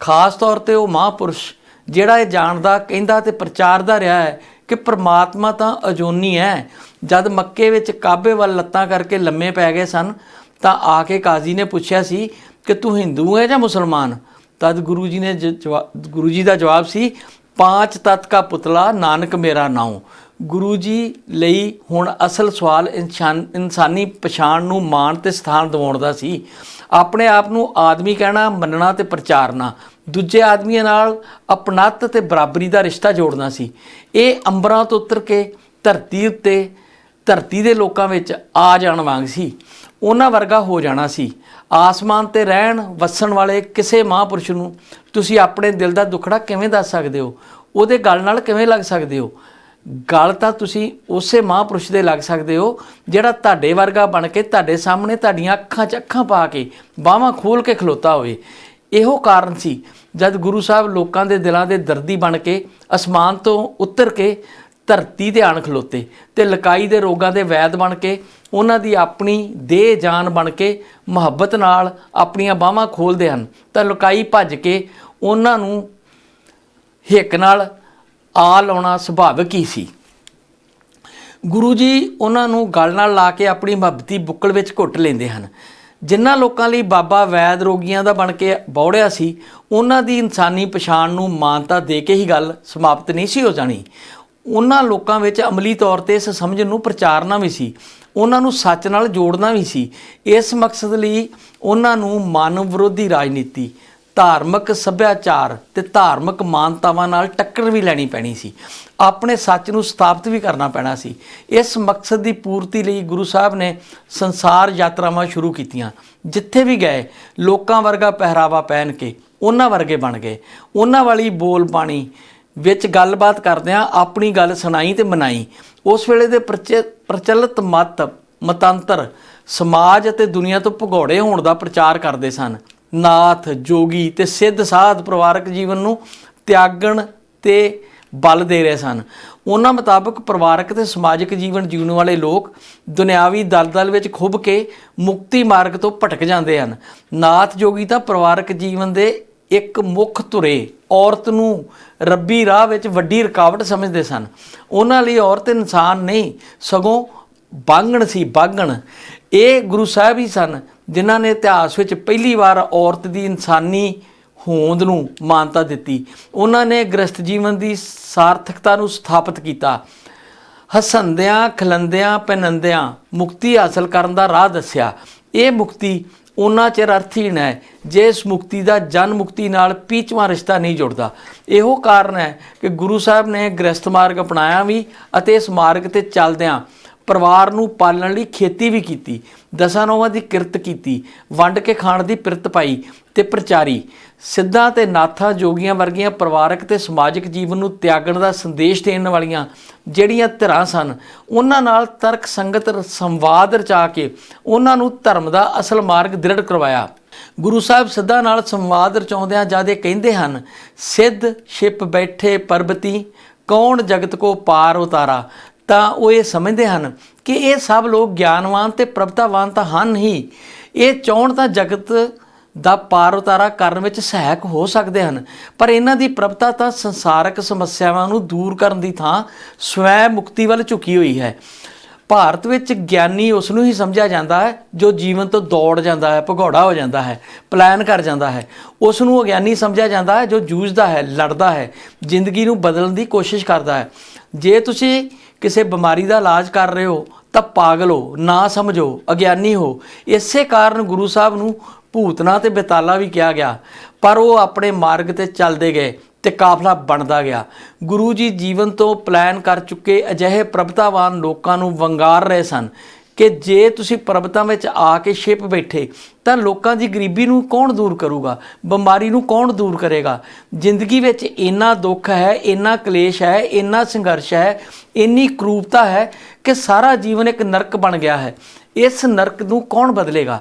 ਖਾਸ ਤੌਰ ਤੇ ਉਹ ਮਹਾਂਪੁਰਸ਼, ਜਿਹੜਾ ਇਹ ਜਾਣਦਾ, ਕਹਿੰਦਾ ਤੇ ਪ੍ਰਚਾਰਦਾ ਰਿਹਾ ਹੈ ਕਿ ਪ੍ਰਮਾਤਮਾ ਤਾਂ ਅਜੋਨੀ ਹੈ। ਜਦ ਮੱਕੇ ਵਿੱਚ ਕਾਬੇ ਵੱਲ ਲੱਤਾਂ ਕਰਕੇ ਲੰਮੇ ਪੈ ਗਏ ਸਨ ਤਾਂ ਆ ਕੇ ਕਾਜ਼ੀ ਨੇ ਪੁੱਛਿਆ ਸੀ ਕਿ ਤੂੰ ਹਿੰਦੂ ਹੈ ਜਾਂ ਮੁਸਲਮਾਨ? ਤਦ ਗੁਰੂ ਜੀ ਨੇ ਜਵਾ- ਗੁਰੂ ਜੀ ਦਾ ਜਵਾਬ ਸੀ, ਪਾਂਚ ਤਤ ਕਾ ਪੁਤਲਾ, ਨਾਨਕ ਮੇਰਾ ਨਾਉ। ਗੁਰੂ ਜੀ ਲਈ ਹੁਣ ਅਸਲ ਸਵਾਲ ਇਨਸਾਨ ਇਨਸਾਨੀ ਪਛਾਣ ਨੂੰ ਮਾਣ ਤੇ ਸਥਾਨ ਦਿਵਾਉਣ ਦਾ ਸੀ। ਆਪਣੇ ਆਪ ਨੂੰ ਆਦਮੀ ਕਹਿਣਾ, ਮੰਨਣਾ ਤੇ ਪ੍ਰਚਾਰਨਾ। ਦੂਜੇ ਆਦਮੀਆਂ ਨਾਲ ਅਪਣੱਤ ਤੇ ਬਰਾਬਰੀ ਦਾ ਰਿਸ਼ਤਾ ਜੋੜਨਾ ਸੀ। ਇਹ ਅੰਬਰਾਂ ਤੋਂ ਉਤਰ ਕੇ ਧਰਤੀ ਉੱਤੇ ਧਰਤੀ ਦੇ ਲੋਕਾਂ ਵਿੱਚ ਆ ਜਾਣ ਵਾਂਗ ਸੀ। ਉਹਨਾਂ ਵਰਗਾ ਹੋ ਜਾਣਾ ਸੀ। ਆਸਮਾਨ ਤੇ ਰਹਿਣ, ਵਸਣ ਵਾਲੇ ਕਿਸੇ ਮਹਾਂਪੁਰਸ਼ ਨੂੰ ਤੁਸੀਂ ਆਪਣੇ ਦਿਲ ਦਾ ਦੁੱਖੜਾ ਕਿਵੇਂ ਦੱਸ ਸਕਦੇ ਹੋ? ਉਹਦੇ ਗੱਲ ਨਾਲ ਕਿਵੇਂ ਲੱਗ ਸਕਦੇ ਹੋ? ਗੱਲ ਤਾਂ ਤੁਸੀਂ ਉਸੇ ਮਹਾਂਪੁਰਸ਼ ਦੇ ਲੱਗ ਸਕਦੇ ਹੋ, ਜਿਹੜਾ ਤੁਹਾਡੇ ਵਰਗਾ ਬਣ ਕੇ ਤੁਹਾਡੇ ਸਾਹਮਣੇ ਤੁਹਾਡੀਆਂ ਅੱਖਾਂ 'ਚ ਅੱਖਾਂ ਪਾ ਕੇ ਬਾਹਾਂ ਖੋਲ ਕੇ ਖਲੋਤਾ ਹੋਵੇ। ਇਹੋ ਕਾਰਨ ਸੀ ਜਦ ਗੁਰੂ ਸਾਹਿਬ ਲੋਕਾਂ ਦੇ ਦਿਲਾਂ ਦੇ ਦਰਦੀ ਬਣ ਕੇ ਅਸਮਾਨ ਤੋਂ ਉਤਰ ਕੇ ਧਰਤੀ ਤੇ ਆਣ ਖਲੋਤੇ ਤੇ ਲਕਾਈ ਦੇ ਰੋਗਾਂ ਦੇ ਵੈਦ ਬਣ ਕੇ, ਉਹਨਾਂ ਦੀ ਆਪਣੀ ਦੇਹ ਜਾਨ ਬਣ ਕੇ ਮੁਹੱਬਤ ਨਾਲ ਆਪਣੀਆਂ ਬਾਹਾਂ ਖੋਲਦੇ ਹਨ। ਤਾਂ ਲਕਾਈ ਭੱਜ ਕੇ ਉਹਨਾਂ ਨੂੰ ਹਿੱਕ ਨਾਲ ਆ ਲਾਉਣਾ ਸੁਭਾਵਿਕ ਹੀ ਸੀ। ਗੁਰੂ ਜੀ ਉਹਨਾਂ ਨੂੰ ਗਲ ਨਾਲ ਲਾ ਕੇ ਆਪਣੀ ਮੁਹੱਬਤੀ ਬੁੱਕਲ ਵਿੱਚ ਘੁੱਟ ਲੈਂਦੇ ਹਨ। ਜਿਨ੍ਹਾਂ ਲੋਕਾਂ ਲਈ ਬਾਬਾ ਵੈਦ ਰੋਗੀਆਂ ਦਾ ਬਣ ਕੇ ਬੌੜਿਆ ਸੀ, ਉਹਨਾਂ ਦੀ ਇਨਸਾਨੀ ਪਛਾਣ ਨੂੰ ਮਾਨਤਾ ਦੇ ਕੇ ਹੀ ਗੱਲ ਸਮਾਪਤ ਨਹੀਂ ਸੀ ਹੋ ਜਾਣੀ। ਉਹਨਾਂ ਲੋਕਾਂ ਵਿੱਚ ਅਮਲੀ ਤੌਰ ਤੇ ਇਸ ਸਮਝ ਨੂੰ ਪ੍ਰਚਾਰਨਾ ਵੀ ਸੀ, ਉਹਨਾਂ ਨੂੰ ਸੱਚ ਨਾਲ ਜੋੜਨਾ ਵੀ ਸੀ। ਇਸ ਮਕਸਦ ਲਈ ਉਹਨਾਂ ਨੂੰ ਮਾਨਵ ਵਿਰੋਧੀ ਰਾਜਨੀਤੀ, ਧਾਰਮਿਕ ਸੱਭਿਆਚਾਰ ਤੇ ਧਾਰਮਿਕ ਮਾਨਤਾਵਾਂ ਨਾਲ ਟੱਕਰ ਵੀ ਲੈਣੀ ਪੈਣੀ ਸੀ। ਆਪਣੇ ਸੱਚ ਨੂੰ ਸਥਾਪਿਤ ਵੀ ਕਰਨਾ ਪੈਣਾ ਸੀ। ਇਸ ਮਕਸਦ ਦੀ ਪੂਰਤੀ ਲਈ ਗੁਰੂ ਸਾਹਿਬ ਨੇ ਸੰਸਾਰ ਯਾਤਰਾਵਾਂ ਸ਼ੁਰੂ ਕੀਤੀਆਂ, ਜਿੱਥੇ ਵੀ ਗਏ, ਲੋਕਾਂ ਵਰਗਾ ਪਹਿਰਾਵਾ ਪਹਿਨ ਕੇ, ਉਹਨਾਂ ਵਰਗੇ ਬਣ ਗਏ। ਉਹਨਾਂ ਵਾਲੀ ਬੋਲ ਬਾਣੀ ਵਿੱਚ ਗੱਲਬਾਤ ਕਰਦਿਆਂ ਆਪਣੀ ਗੱਲ ਸੁਣਾਈ ਤੇ ਮਨਾਈ। ਉਸ ਵੇਲੇ ਦੇ ਪ੍ਰਚ- ਪ੍ਰਚਲਿਤ ਮਤ, ਮਤਾਂਤਰ ਸਮਾਜ ਅਤੇ ਦੁਨੀਆ ਤੋਂ ਭਗੌੜੇ ਹੋਣ ਦਾ ਪ੍ਰਚਾਰ ਕਰਦੇ ਸਨ। ਨਾਥ, ਜੋਗੀ ਤੇ ਸਿੱਧ ਸਾਧ ਪਰਿਵਾਰਕ ਜੀਵਨ ਨੂੰ ਤਿਆਗਣ ਤੇ ਬਲ ਦੇ ਰਹੇ ਸਨ। ਉਹਨਾਂ ਮੁਤਾਬਕ ਪਰਿਵਾਰਕ ਤੇ ਸਮਾਜਿਕ ਜੀਵਨ ਜੀਉਣ ਵਾਲੇ ਲੋਕ ਦੁਨਿਆਵੀ ਦਲਦਲ ਵਿੱਚ ਖੁੱਭ ਕੇ ਮੁਕਤੀ ਮਾਰਗ ਤੋਂ ਭਟਕ ਜਾਂਦੇ ਹਨ। ਨਾਥ, ਜੋਗੀ ਤਾਂ ਪਰਿਵਾਰਕ ਜੀਵਨ ਦੇ ਇੱਕ ਮੁੱਖ ਧੁਰੇ ਔਰਤ ਨੂੰ ਰੱਬੀ ਰਾਹ ਵਿੱਚ ਵੱਡੀ ਰੁਕਾਵਟ ਸਮਝਦੇ ਸਨ। ਉਹਨਾਂ ਲਈ ਔਰਤ ਇਨਸਾਨ ਨਹੀਂ, ਸਗੋਂ ਬਾਂਗਣ ਸੀ, ਬਾਗਣ। ਇਹ ਗੁਰੂ ਸਾਹਿਬ ਹੀ ਸਨ ਜਿਨ੍ਹਾਂ ਨੇ ਇਤਿਹਾਸ ਵਿੱਚ ਪਹਿਲੀ ਵਾਰ ਔਰਤ ਦੀ ਇਨਸਾਨੀ ਹੋਂਦ ਨੂੰ ਮਾਨਤਾ ਦਿੱਤੀ। ਉਹਨਾਂ ਨੇ ਗ੍ਰਸਥ ਜੀਵਨ ਦੀ ਸਾਰਥਕਤਾ ਨੂੰ ਸਥਾਪਿਤ ਕੀਤਾ। ਹਸੰਦਿਆਂ, ਖਲੰਦਿਆਂ, ਪੈਨੰਦਿਆਂ ਮੁਕਤੀ ਹਾਸਲ ਕਰਨ ਦਾ ਰਾਹ ਦੱਸਿਆ। ਇਹ ਮੁਕਤੀ ਉਹਨਾਂ ਚਿਰ ਅਰਥਹੀਣ ਹੈ, ਜੇ ਇਸ ਮੁਕਤੀ ਦਾ ਜਨ ਮੁਕਤੀ ਨਾਲ ਪੀਚਵਾਂ ਰਿਸ਼ਤਾ ਨਹੀਂ ਜੁੜਦਾ। ਇਹੋ ਕਾਰਨ ਹੈ ਕਿ ਗੁਰੂ ਸਾਹਿਬ ਨੇ ਗ੍ਰਸਥ ਮਾਰਗ ਅਪਣਾਇਆ ਵੀ ਅਤੇ ਇਸ ਮਾਰਗ ਤੇ ਚੱਲਦਿਆਂ ਪਰਿਵਾਰ ਨੂੰ ਪਾਲਣ ਲਈ ਖੇਤੀ ਵੀ ਕੀਤੀ, ਦਸਾਂ ਨੌਵਾਂ ਦੀ ਕਿਰਤ ਕੀਤੀ, ਵੰਡ ਕੇ ਖਾਣ ਦੀ ਪਿਰਤ ਪਾਈ ਤੇ ਪ੍ਰਚਾਰੀ। ਸਿੱਧਾਂ ਤੇ ਨਾਥਾਂ ਜੋਗੀਆਂ ਵਰਗੀਆਂ ਪਰਿਵਾਰਕ ਤੇ ਸਮਾਜਿਕ ਜੀਵਨ ਨੂੰ ਤਿਆਗਣ ਦਾ ਸੰਦੇਸ਼ ਦੇਣ ਵਾਲੀਆਂ ਜਿਹੜੀਆਂ ਧਿਰਾਂ ਸਨ, ਉਹਨਾਂ ਨਾਲ ਤਰਕ ਸੰਗਤ ਸੰਵਾਦ ਰਚਾ ਕੇ ਉਹਨਾਂ ਨੂੰ ਧਰਮ ਦਾ ਅਸਲ ਮਾਰਗ ਦ੍ਰਿੜ ਕਰਵਾਇਆ। ਗੁਰੂ ਸਾਹਿਬ ਸਿੱਧਾਂ ਨਾਲ ਸੰਵਾਦ ਰਚਾਉਂਦਿਆਂ ਜਾਦੇ ਕਹਿੰਦੇ ਹਨ, ਸਿੱਧ ਛਿਪ ਬੈਠੇ ਪਰਬਤੀ, ਕੌਣ ਜਗਤ ਕੋ ਪਾਰ ਉਤਾਰਾ? ਤਾਂ ਉਹ ਇਹ ਸਮਝਦੇ ਹਨ ਕਿ ਇਹ ਸਭ ਲੋਕ ਗਿਆਨਵਾਨ ਤੇ ਪ੍ਰਭਤਾਵਾਨ ਤਾਂ ਹਨ ਹੀ। ਇਹ ਚਾਹੁਣ ਤਾਂ ਜਗਤ ਦਾ ਪਾਰ ਉਤਾਰਾ ਕਰਨ ਵਿੱਚ ਸਹਾਇਕ ਹੋ ਸਕਦੇ ਹਨ। ਪਰ ਇਹਨਾਂ ਦੀ ਪ੍ਰਭਤਾ ਤਾਂ ਸੰਸਾਰਕ ਸਮੱਸਿਆਵਾਂ ਨੂੰ ਦੂਰ ਕਰਨ ਦੀ ਥਾਂ ਸਵੈ ਮੁਕਤੀ ਵੱਲ ਝੁਕੀ ਹੋਈ ਹੈ। ਭਾਰਤ ਵਿੱਚ ਗਿਆਨੀ ਉਸ ਨੂੰ ਹੀ ਸਮਝਿਆ ਜਾਂਦਾ ਹੈ, ਜੋ ਜੀਵਨ ਤੋਂ ਦੌੜ ਜਾਂਦਾ ਹੈ, ਭਗੌੜਾ ਹੋ ਜਾਂਦਾ ਹੈ, ਪਲਾਨ ਕਰ ਜਾਂਦਾ ਹੈ। ਉਸ ਨੂੰ ਅਗਿਆਨੀ ਸਮਝਿਆ ਜਾਂਦਾ ਹੈ, ਜੋ ਜੂਝਦਾ ਹੈ, ਲੜਦਾ ਹੈ, ਜ਼ਿੰਦਗੀ ਨੂੰ ਬਦਲਣ ਦੀ ਕੋਸ਼ਿਸ਼ ਕਰਦਾ ਹੈ। ਜੇ ਤੁਸੀਂ ਕਿਸੇ ਬਿਮਾਰੀ ਦਾ ਇਲਾਜ ਕਰ ਰਹੇ ਹੋ, ਤਾਂ ਪਾਗਲ ਹੋ, ਨਾ ਸਮਝੋ, ਅਗਿਆਨੀ ਹੋ। ਇਸੇ ਕਾਰਨ ਗੁਰੂ ਸਾਹਿਬ ਨੂੰ ਭੂਤਨਾ ਤੇ ਬੇਤਾਲਾ ਵੀ ਕਿਹਾ ਗਿਆ, ਪਰ ਉਹ ਆਪਣੇ ਮਾਰਗ ਤੇ ਚੱਲਦੇ ਗਏ ਤੇ ਕਾਫਲਾ ਬਣਦਾ ਗਿਆ। ਗੁਰੂ ਜੀ ਜੀਵਨ ਤੋਂ ਪਲਾਨ ਕਰ ਚੁੱਕੇ ਅਜਿਹੇ ਪ੍ਰਭਤਾਵਾਨ ਲੋਕਾਂ ਨੂੰ ਵੰਗਾਰ ਰਹੇ ਸਨ ਕਿ ਜੇ ਤੁਸੀਂ ਪਰਬਤਾਂ ਵਿੱਚ ਆ ਕੇ ਛਿਪ ਬੈਠੇ, ਤਾਂ ਲੋਕਾਂ ਦੀ ਗਰੀਬੀ ਨੂੰ ਕੌਣ ਦੂਰ ਕਰੂਗਾ, ਬਿਮਾਰੀ ਨੂੰ ਕੌਣ ਦੂਰ ਕਰੇਗਾ? ਜ਼ਿੰਦਗੀ ਵਿੱਚ ਇੰਨਾ ਦੁੱਖ ਹੈ, ਇੰਨਾ ਕਲੇਸ਼ ਹੈ, ਇੰਨਾ ਸੰਘਰਸ਼ ਹੈ, ਇੰਨੀ ਕਰੂਪਤਾ ਹੈ ਕਿ ਸਾਰਾ ਜੀਵਨ ਇੱਕ ਨਰਕ ਬਣ ਗਿਆ ਹੈ। ਇਸ ਨਰਕ ਨੂੰ ਕੌਣ ਬਦਲੇਗਾ?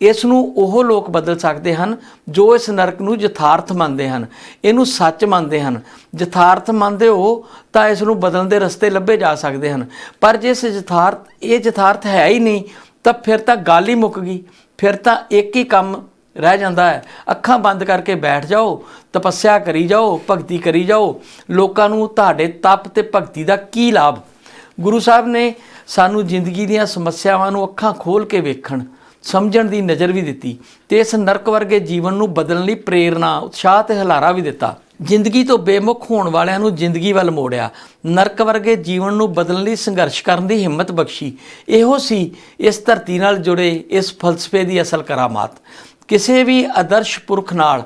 ਇਸ ਨੂੰ ਉਹ ਲੋਕ ਬਦਲ ਸਕਦੇ ਹਨ ਜੋ ਇਸ ਨਰਕ ਨੂੰ ਯਥਾਰਥ ਮੰਨਦੇ ਹਨ, ਇਹਨੂੰ ਸੱਚ ਮੰਨਦੇ ਹਨ। ਯਥਾਰਥ ਮੰਨਦੇ ਹੋ ਤਾਂ ਇਸ ਨੂੰ ਬਦਲਣ ਦੇ ਰਸਤੇ ਲੱਭੇ ਜਾ ਸਕਦੇ ਹਨ। ਪਰ ਜੇ ਇਸ ਯਥਾਰਥ, ਇਹ ਯਥਾਰਥ ਹੈ ਹੀ ਨਹੀਂ, ਤਾਂ ਫਿਰ ਤਾਂ ਗੱਲ ਹੀ ਮੁੱਕ ਗਈ। ਫਿਰ ਤਾਂ ਇੱਕ ਹੀ ਕੰਮ ਰਹਿ ਜਾਂਦਾ ਹੈ। ਅੱਖਾਂ ਬੰਦ ਕਰਕੇ ਬੈਠ ਜਾਓ, ਤਪੱਸਿਆ ਕਰੀ ਜਾਓ, ਭਗਤੀ ਕਰੀ ਜਾਓ। ਲੋਕਾਂ ਨੂੰ ਤੁਹਾਡੇ ਤਪ ਤੇ ਭਗਤੀ ਦਾ ਕੀ ਲਾਭ? ਗੁਰੂ ਸਾਹਿਬ ਨੇ ਸਾਨੂੰ ਜ਼ਿੰਦਗੀ ਦੀਆਂ ਸਮੱਸਿਆਵਾਂ ਨੂੰ ਅੱਖਾਂ ਖੋਲ ਕੇ ਵੇਖਣ ਸਮਝਣ ਦੀ ਨਜ਼ਰ ਵੀ ਦਿੱਤੀ ਤੇ ਇਸ ਨਰਕ ਵਰਗੇ ਜੀਵਨ ਨੂੰ ਬਦਲਣ ਲਈ ਪ੍ਰੇਰਣਾ, ਉਤਸ਼ਾਹ ਤੇ ਹਲਾਰਾ ਵੀ ਦਿੱਤਾ। ਜ਼ਿੰਦਗੀ ਤੋਂ ਬੇਮੁਖ ਹੋਣ ਵਾਲਿਆਂ ਨੂੰ ਜ਼ਿੰਦਗੀ ਵੱਲ ਮੋੜਿਆ। ਨਰਕ ਵਰਗੇ ਜੀਵਨ ਨੂੰ ਬਦਲਣ ਲਈ ਸੰਘਰਸ਼ ਕਰਨ ਦੀ ਹਿੰਮਤ ਬਖਸ਼ੀ। ਇਹੋ ਸੀ ਇਸ ਧਰਤੀ ਨਾਲ ਜੁੜੇ ਇਸ ਫਲਸਫੇ ਦੀ ਅਸਲ ਕਰਾਮਾਤ। ਕਿਸੇ ਵੀ ਆਦਰਸ਼ ਪੁਰਖ ਨਾਲ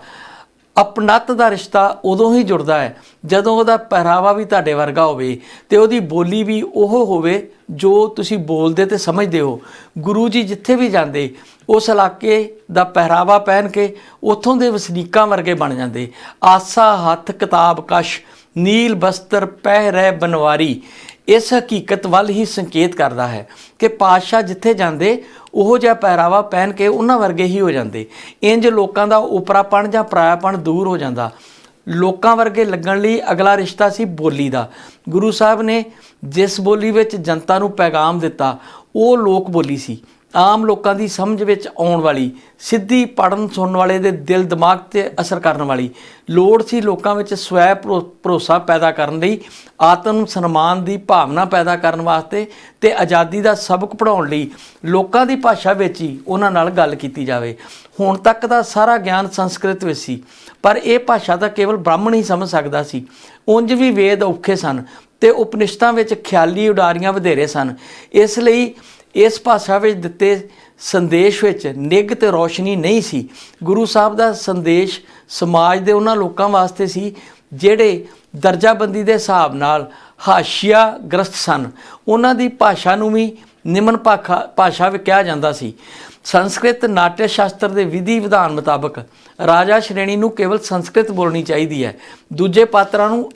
ਅਪਨਤ ਦਾ ਰਿਸ਼ਤਾ ਉਦੋਂ ਹੀ ਜੁੜਦਾ ਹੈ, ਜਦੋਂ ਉਹਦਾ ਪਹਿਰਾਵਾ ਵੀ ਤੁਹਾਡੇ ਵਰਗਾ ਹੋਵੇ ਤੇ ਉਹਦੀ ਬੋਲੀ ਵੀ ਉਹ ਹੋਵੇ ਜੋ ਤੁਸੀਂ ਬੋਲਦੇ ਤੇ ਸਮਝਦੇ ਹੋ। ਗੁਰੂ ਜੀ ਜਿੱਥੇ ਵੀ ਜਾਂਦੇ, ਉਸ ਇਲਾਕੇ ਦਾ ਪਹਿਰਾਵਾ ਪਹਿਨ ਕੇ ਉੱਥੋਂ ਦੇ ਵਸਨੀਕਾਂ ਵਰਗੇ ਬਣ ਜਾਂਦੇ। ਆਸਾ, ਹੱਥ, ਕਿਤਾਬ, ਕਸ਼, ਨੀਲ, ਬਸਤਰ, ਪਹਿ, ਰਹਿ, ਬਨਵਾਰੀ। ਇਸ ਹਕੀਕਤ ਵੱਲ ਹੀ ਸੰਕੇਤ ਕਰਦਾ ਹੈ ਕਿ ਪਾਤਸ਼ਾਹ ਜਿੱਥੇ ਜਾਂਦੇ, ਉਹੋ ਜਿਹਾ ਪਹਿਰਾਵਾ ਪਹਿਨ ਕੇ ਉਹਨਾਂ ਵਰਗੇ ਹੀ ਹੋ ਜਾਂਦੇ। ਇੰਜ ਲੋਕਾਂ ਦਾ ਉਪਰਾਪਣ ਜਾਂ ਪਰਾਇਆਪਣ ਦੂਰ ਹੋ ਜਾਂਦਾ। ਲੋਕਾਂ ਵਰਗੇ ਲੱਗਣ ਲਈ ਅਗਲਾ ਰਿਸ਼ਤਾ ਸੀ ਬੋਲੀ ਦਾ। ਗੁਰੂ ਸਾਹਿਬ ਨੇ ਜਿਸ ਬੋਲੀ ਵਿੱਚ ਜਨਤਾ ਨੂੰ ਪੈਗਾਮ ਦਿੱਤਾ, ਉਹ ਲੋਕ ਬੋਲੀ ਸੀ। ਆਮ ਲੋਕਾਂ ਦੀ ਸਮਝ ਵਿੱਚ ਆਉਣ ਵਾਲੀ, ਸਿੱਧੀ ਪੜਨ ਸੁਣਨ ਵਾਲੇ ਦੇ ਦਿਲ ਦਿਮਾਗ ਤੇ ਅਸਰ ਕਰਨ ਵਾਲੀ, ਲੋੜ ਸੀ ਲੋਕਾਂ ਵਿੱਚ ਸਵੈ ਭਰੋ- ਭਰੋਸਾ ਪੈਦਾ ਕਰਨ ਲਈ, ਆਤਮ ਸਨਮਾਨ ਦੀ ਭਾਵਨਾ ਪੈਦਾ ਕਰਨ ਵਾਸਤੇ ਤੇ ਆਜ਼ਾਦੀ ਦਾ ਸਬਕ ਪੜਾਉਣ ਲਈ, ਲੋਕਾਂ ਦੀ ਭਾਸ਼ਾ ਵਿੱਚ ਹੀ ਉਹਨਾਂ ਨਾਲ ਗੱਲ ਕੀਤੀ ਜਾਵੇ। ਹੁਣ ਤੱਕ ਦਾ ਸਾਰਾ ਗਿਆਨ ਸੰਸਕ੍ਰਿਤ ਵਿੱਚ ਸੀ, ਪਰ ਇਹ ਭਾਸ਼ਾ ਤਾਂ ਕੇਵਲ ਬ੍ਰਾਹਮਣ ਹੀ ਸਮਝ ਸਕਦਾ ਸੀ। ਉਂਝ ਵੀ ਵੇਦ ਔਖੇ ਸਨ ਤੇ ਉਪਨਿਸ਼ਦਾਂ ਵਿੱਚ ਖਿਆਲੀ ਉਡਾਰੀਆਂ ਵਧੇਰੇ ਸਨ। ਇਸ ਲਈ ਇਸ ਭਾਸ਼ਾ ਵਿੱਚ ਦਿੱਤੇ ਸੰਦੇਸ਼ ਵਿੱਚ ਨਿੱਘ ਤੇ ਰੋਸ਼ਨੀ ਨਹੀਂ ਸੀ। ਗੁਰੂ ਸਾਹਿਬ ਦਾ ਸੰਦੇਸ਼ ਸਮਾਜ ਦੇ ਉਹਨਾਂ ਲੋਕਾਂ ਵਾਸਤੇ ਸੀ, ਜਿਹੜੇ ਦਰਜਾਬੰਦੀ ਦੇ ਹਿਸਾਬ ਨਾਲ ਹਾਸ਼ੀਆ ਗ੍ਰਸਤ ਸਨ। ਉਹਨਾਂ ਦੀ ਭਾਸ਼ਾ ਨੂੰ ਵੀ ਨਿਮਨ ਭਾਖਾ ਭਾਸ਼ਾ ਵੀ ਕਿਹਾ ਜਾਂਦਾ ਸੀ। ਸੰਸਕ੍ਰਿਤ ਨਾਟਯ ਸ਼ਾਸਤਰ ਦੇ ਵਿਧੀ ਵਿਧਾਨ ਮੁਤਾਬਕ ਰਾਜਾ ਸ਼੍ਰੇਣੀ ਨੂੰ ਕੇਵਲ ਸੰਸਕ੍ਰਿਤ ਬੋਲਣੀ ਚਾਹੀਦੀ ਹੈ। ਦੂਜੇ ਪਾਤਰਾਂ ਨੂੰ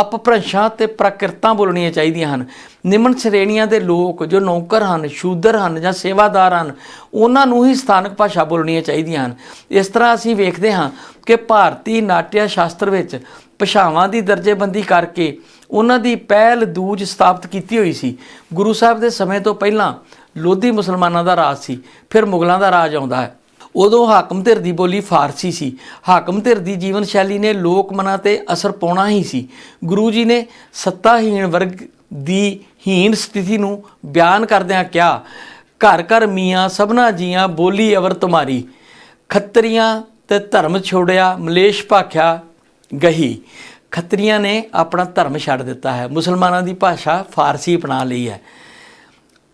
ਅਪਭ੍ਰੰਸ਼ਾਂ ਤੇ ਪ੍ਰਕਿਰਤਾਂ ਬੋਲਣੀਆਂ ਚਾਹੀਦੀਆਂ ਹਨ। ਨਿਮਨ ਸ਼੍ਰੇਣੀਆਂ ਦੇ ਲੋਕ ਜੋ ਨੌਕਰ ਹਨ, ਸ਼ੂਦਰ ਹਨ ਜਾਂ ਸੇਵਾਦਾਰ ਹਨ, ਉਹਨਾਂ ਨੂੰ ਹੀ ਸਥਾਨਕ ਭਾਸ਼ਾ ਬੋਲਣੀਆਂ ਚਾਹੀਦੀਆਂ ਹਨ। ਇਸ ਤਰ੍ਹਾਂ ਅਸੀਂ ਵੇਖਦੇ ਹਾਂ ਕਿ ਭਾਰਤੀ ਨਾਟਿਆ ਸ਼ਾਸਤਰ ਵਿੱਚ ਭਾਸ਼ਾਵਾਂ ਦੀ ਦਰਜੇਬੰਦੀ ਕਰਕੇ ਉਹਨਾਂ ਦੀ ਪਹਿਲ ਦੂਜ ਸਥਾਪਿਤ ਕੀਤੀ ਹੋਈ ਸੀ। ਗੁਰੂ ਸਾਹਿਬ ਦੇ ਸਮੇਂ ਤੋਂ ਪਹਿਲਾਂ ਲੋਧੀ ਮੁਸਲਮਾਨਾਂ ਦਾ ਰਾਜ ਸੀ, ਫਿਰ ਮੁਗਲਾਂ ਦਾ ਰਾਜ ਆਉਂਦਾ ਹੈ। ਉਦੋਂ ਹਾਕਮ ਧਿਰ ਦੀ ਬੋਲੀ ਫਾਰਸੀ ਸੀ। ਹਾਕਮ ਧਿਰ ਦੀ ਜੀਵਨ ਸ਼ੈਲੀ ਨੇ ਲੋਕ ਮਨਾਂ ਤੇ ਅਸਰ ਪਾਉਣਾ ਹੀ ਸੀ। ਗੁਰੂ ਜੀ ਨੇ ਸੱਤਾਹੀਣ ਵਰਗ ਦੀ ਹੀਣ ਸਥਿਤੀ ਨੂੰ ਬਿਆਨ ਕਰਦਿਆਂ ਕਿਹਾ, ਘਰ ਘਰ ਮੀਆਂ ਸਭਨਾ ਜੀਆਂ ਬੋਲੀ ਅਵਰ ਤੁਮਾਰੀ। ਖੱਤਰੀਆਂ ਤੇ ਧਰਮ ਛੋੜਿਆ ਮਲੇਸ਼ ਭਾਖਿਆ ਗਹੀ। ਖੱਤਰੀਆਂ ਨੇ ਆਪਣਾ ਧਰਮ ਛੱਡ ਦਿੱਤਾ ਹੈ। ਮੁਸਲਮਾਨਾਂ ਦੀ ਭਾਸ਼ਾ ਫਾਰਸੀ ਅਪਣਾ ਲਈ ਹੈ।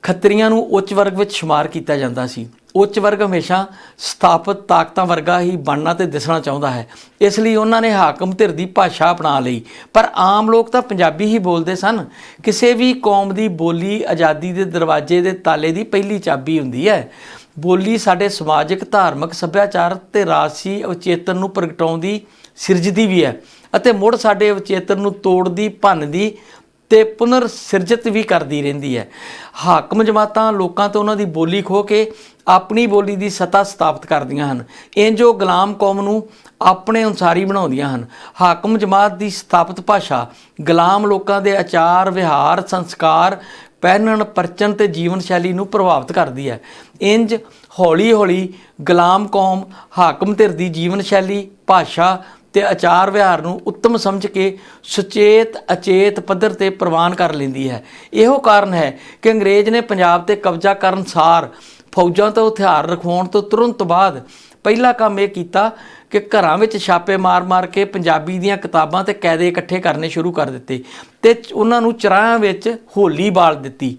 ਖੱਤਰੀਆਂ ਨੂੰ ਉੱਚ ਵਰਗ ਵਿੱਚ ਸ਼ੁਮਾਰ ਕੀਤਾ ਜਾਂਦਾ ਸੀ। ਉੱਚ ਵਰਗ ਹਮੇਸ਼ਾ ਸਥਾਪਿਤ ਤਾਕਤਾਂ ਵਰਗਾ ਹੀ ਬਣਨਾ ਤੇ ਦਿਸਣਾ ਚਾਹੁੰਦਾ ਹੈ। ਇਸ ਲਈ ਉਹਨਾਂ ਨੇ ਹਾਕਮ ਧਿਰ ਦੀ ਭਾਸ਼ਾ ਅਪਣਾ ਲਈ। ਪਰ ਆਮ ਲੋਕ ਤਾਂ ਪੰਜਾਬੀ ਹੀ ਬੋਲਦੇ ਸਨ। ਕਿਸੇ ਵੀ ਕੌਮ ਦੀ ਬੋਲੀ ਆਜ਼ਾਦੀ ਦੇ ਦਰਵਾਜ਼ੇ ਦੇ ਤਾਲੇ ਦੀ ਪਹਿਲੀ ਚਾਬੀ ਹੁੰਦੀ ਹੈ। ਬੋਲੀ ਸਾਡੇ ਸਮਾਜਿਕ, ਧਾਰਮਿਕ, ਸੱਭਿਆਚਾਰ ਤੇ ਰਾਜਸੀ ਅਵਚੇਤਨ ਨੂੰ ਪ੍ਰਗਟਾਉਂਦੀ ਸਿਰਜਦੀ ਵੀ ਹੈ ਅਤੇ ਮੁੜ ਸਾਡੇ ਅਵਚੇਤਨ ਨੂੰ ਤੋੜਦੀ, ਭੰਨਦੀ ਤੇ ਪੁਨਰ ਸਿਰਜਿਤ ਵੀ ਕਰਦੀ ਰਹਿੰਦੀ ਹੈ। ਹਾਕਮ ਜਮਾਤਾਂ ਲੋਕਾਂ ਤੋਂ ਉਹਨਾਂ ਦੀ ਬੋਲੀ ਖੋ ਕੇ ਆਪਣੀ ਬੋਲੀ ਦੀ ਸੱਤਾ ਸਥਾਪਿਤ ਕਰਦੀਆਂ ਹਨ। ਇੰਜ ਉਹ ਗੁਲਾਮ ਕੌਮ ਨੂੰ ਆਪਣੇ ਅਨੁਸਾਰੀ ਬਣਾਉਂਦੀਆਂ ਹਨ। ਹਾਕਮ ਜਮਾਤ ਦੀ ਸਥਾਪਿਤ ਭਾਸ਼ਾ ਗੁਲਾਮ ਲੋਕਾਂ ਦੇ ਆਚਾਰ, ਵਿਹਾਰ, ਸੰਸਕਾਰ, ਪਹਿਨਣ ਪਰਚਨ ਤੇ ਜੀਵਨ ਸ਼ੈਲੀ ਨੂੰ ਪ੍ਰਭਾਵਿਤ ਕਰਦੀ ਹੈ। ਇੰਜ ਹੌਲੀ ਹੌਲੀ ਗੁਲਾਮ ਕੌਮ ਹਾਕਮ ਧਿਰ ਦੀ ਜੀਵਨ ਸ਼ੈਲੀ, ਭਾਸ਼ਾ ਤੇ ਆਚਾਰ ਵਿਹਾਰ ਨੂੰ ਉੱਤਮ ਸਮਝ ਕੇ ਸੁਚੇਤ, ਅਚੇਤ ਪੱਧਰ ਤੇ ਪ੍ਰਵਾਨ ਕਰ ਲੈਂਦੀ ਹੈ। ਇਹੋ ਕਾਰਨ ਹੈ ਕਿ ਅੰਗਰੇਜ਼ ਨੇ ਪੰਜਾਬ ਤੇ ਕਬਜ਼ਾ ਕਰਨ ਸਾਰ ਫੌਜਾਂ ਤੋਂ ਹਥਿਆਰ ਰਖਵਾਉਣ ਤੋਂ ਤੁਰੰਤ ਬਾਅਦ ਪਹਿਲਾ ਕੰਮ ਇਹ ਕੀਤਾ ਕਿ ਘਰਾਂ ਵਿੱਚ ਛਾਪੇ ਮਾਰ-ਮਾਰ ਕੇ ਪੰਜਾਬੀ ਦੀਆਂ ਕਿਤਾਬਾਂ ਤੇ ਕੈਦੇ ਇਕੱਠੇ ਕਰਨੇ ਸ਼ੁਰੂ ਕਰ ਦਿੱਤੇ ਤੇ ਉਹਨਾਂ ਨੂੰ ਚਰਾਹਾਂ ਵਿੱਚ ਹੋਲੀ ਬਾਲ ਦਿੱਤੀ।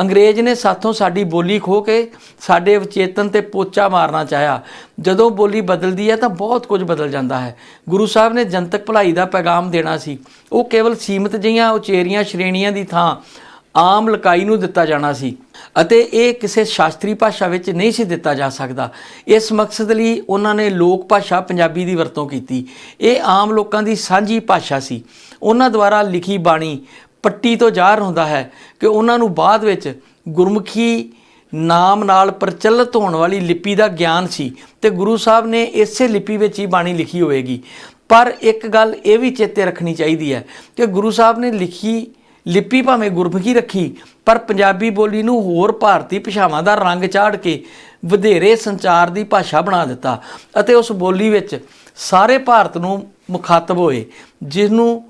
ਅੰਗਰੇਜ਼ ਨੇ ਸਾਥੋਂ ਸਾਡੀ ਬੋਲੀ ਖੋ ਕੇ ਸਾਡੇ ਵਿਚੇਤਨ ਤੇ ਪੋਚਾ ਮਾਰਨਾ ਚਾਹਿਆ। ਜਦੋਂ ਬੋਲੀ ਬਦਲਦੀ ਹੈ ਤਾਂ ਬਹੁਤ ਕੁਝ ਬਦਲ ਜਾਂਦਾ ਹੈ। ਗੁਰੂ ਸਾਹਿਬ ਨੇ ਜਨਤਕ ਭਲਾਈ ਦਾ ਪੈਗਾਮ ਦੇਣਾ ਸੀ। ਉਹ ਕੇਵਲ ਸੀਮਤ ਜਿਹੀਆਂ ਉਚੇਰੀਆਂ ਸ਼੍ਰੇਣੀਆਂ ਦੀ ਥਾਂ ਆਮ ਲਕਾਈ ਨੂੰ ਦਿੱਤਾ ਜਾਣਾ ਸੀ ਅਤੇ ਇਹ ਕਿਸੇ ਸ਼ਾਸਤਰੀ ਭਾਸ਼ਾ ਵਿੱਚ ਨਹੀਂ ਸੀ ਦਿੱਤਾ ਜਾ ਸਕਦਾ। ਇਸ ਮਕਸਦ ਲਈ ਉਹਨਾਂ ਨੇ ਲੋਕ ਭਾਸ਼ਾ ਪੰਜਾਬੀ ਦੀ ਵਰਤੋਂ ਕੀਤੀ। ਇਹ ਆਮ ਲੋਕਾਂ ਦੀ ਸਾਂਝੀ ਭਾਸ਼ਾ ਸੀ। ਉਹਨਾਂ ਦੁਆਰਾ ਲਿਖੀ ਬਾਣੀ ਪੱਟੀ ਤੋਂ ਜ਼ਾਹਰ ਹੁੰਦਾ ਹੈ ਕਿ ਉਹਨਾਂ ਨੂੰ ਬਾਅਦ ਵਿੱਚ ਗੁਰਮੁਖੀ ਨਾਮ ਨਾਲ ਪ੍ਰਚਲਿਤ ਹੋਣ ਵਾਲੀ ਲਿਪੀ ਦਾ ਗਿਆਨ ਸੀ ਤੇ ਗੁਰੂ ਸਾਹਿਬ ਨੇ ਇਸੇ ਲਿਪੀ ਵਿੱਚ ਹੀ ਬਾਣੀ ਲਿਖੀ ਹੋਵੇਗੀ। ਪਰ ਇੱਕ ਗੱਲ ਇਹ ਵੀ ਚੇਤੇ ਰੱਖਣੀ ਚਾਹੀਦੀ ਹੈ ਕਿ ਗੁਰੂ ਸਾਹਿਬ ਨੇ ਲਿਖੀ ਲਿਪੀ ਭਾਵੇਂ ਗੁਰਮੁਖੀ ਰੱਖੀ, ਪਰ ਪੰਜਾਬੀ ਬੋਲੀ ਨੂੰ ਹੋਰ ਭਾਰਤੀ ਭਾਸ਼ਾਵਾਂ ਦਾ ਰੰਗ ਚਾੜ ਕੇ ਵਧੇਰੇ ਸੰਚਾਰ ਦੀ ਭਾਸ਼ਾ ਬਣਾ ਦਿੱਤਾ ਅਤੇ ਉਸ ਬੋਲੀ ਵਿੱਚ ਸਾਰੇ ਭਾਰਤ ਨੂੰ ਮੁਖਾਤਬ ਹੋਏ ਜਿਸ ਨੂੰ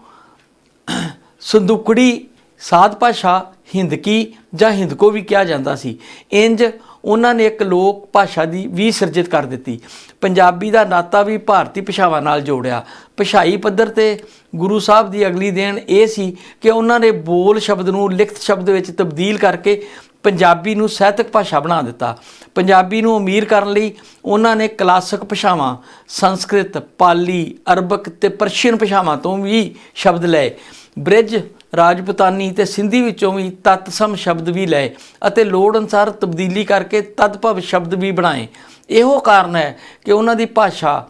ਸੰਦੂਕੜੀ ਸਾਧ ਭਾਸ਼ਾ ਹਿੰਦਕੀ ਜਾਂ ਹਿੰਦਕੋ ਵੀ ਕਿਹਾ ਜਾਂਦਾ ਸੀ। ਇੰਜ ਉਹਨਾਂ ਨੇ ਇੱਕ ਲੋਕ ਭਾਸ਼ਾ ਦੀ ਵੀ ਸਿਰਜਿਤ ਕਰ ਦਿੱਤੀ। ਪੰਜਾਬੀ ਦਾ ਨਾਤਾ ਵੀ ਭਾਰਤੀ ਭਾਸ਼ਾਵਾਂ ਨਾਲ ਜੋੜਿਆ। ਭਾਸ਼ਾਈ ਪੱਧਰ ਤੇ ਗੁਰੂ ਸਾਹਿਬ ਦੀ ਅਗਲੀ ਦੇਣ ਇਹ ਸੀ ਕਿ ਉਹਨਾਂ ਨੇ ਬੋਲ ਸ਼ਬਦ ਨੂੰ ਲਿਖਤ ਸ਼ਬਦ ਵਿੱਚ ਤਬਦੀਲ ਕਰਕੇ ਪੰਜਾਬੀ ਨੂੰ ਸਾਹਿਤਕ ਭਾਸ਼ਾ ਬਣਾ ਦਿੱਤਾ। ਪੰਜਾਬੀ ਨੂੰ ਅਮੀਰ ਕਰਨ ਲਈ ਉਹਨਾਂ ਨੇ ਕਲਾਸਿਕ ਭਾਸ਼ਾਵਾਂ, ਸੰਸਕ੍ਰਿਤ, ਪਾਲੀ, ਅਰਬਕ ਤੇ ਪਰਸ਼ੀਅਨ ਭਾਸ਼ਾਵਾਂ ਤੋਂ ਵੀ ਸ਼ਬਦ ਲਏ। ਬ੍ਰਿਜ ਰਾਜਪੂਤਾਨੀ ਤੇ ਸਿੰਧੀ ਵਿੱਚੋਂ ਵੀ ਤਤਸਮ ਸ਼ਬਦ ਵੀ ਲਏ ਅਤੇ ਲੋੜ ਅਨੁਸਾਰ ਤਬਦੀਲੀ ਕਰਕੇ ਤਦਭਵ ਸ਼ਬਦ ਵੀ ਬਣਾਏ। ਇਹੋ ਕਾਰਨ ਹੈ ਕਿ ਉਹਨਾਂ ਦੀ ਭਾਸ਼ਾ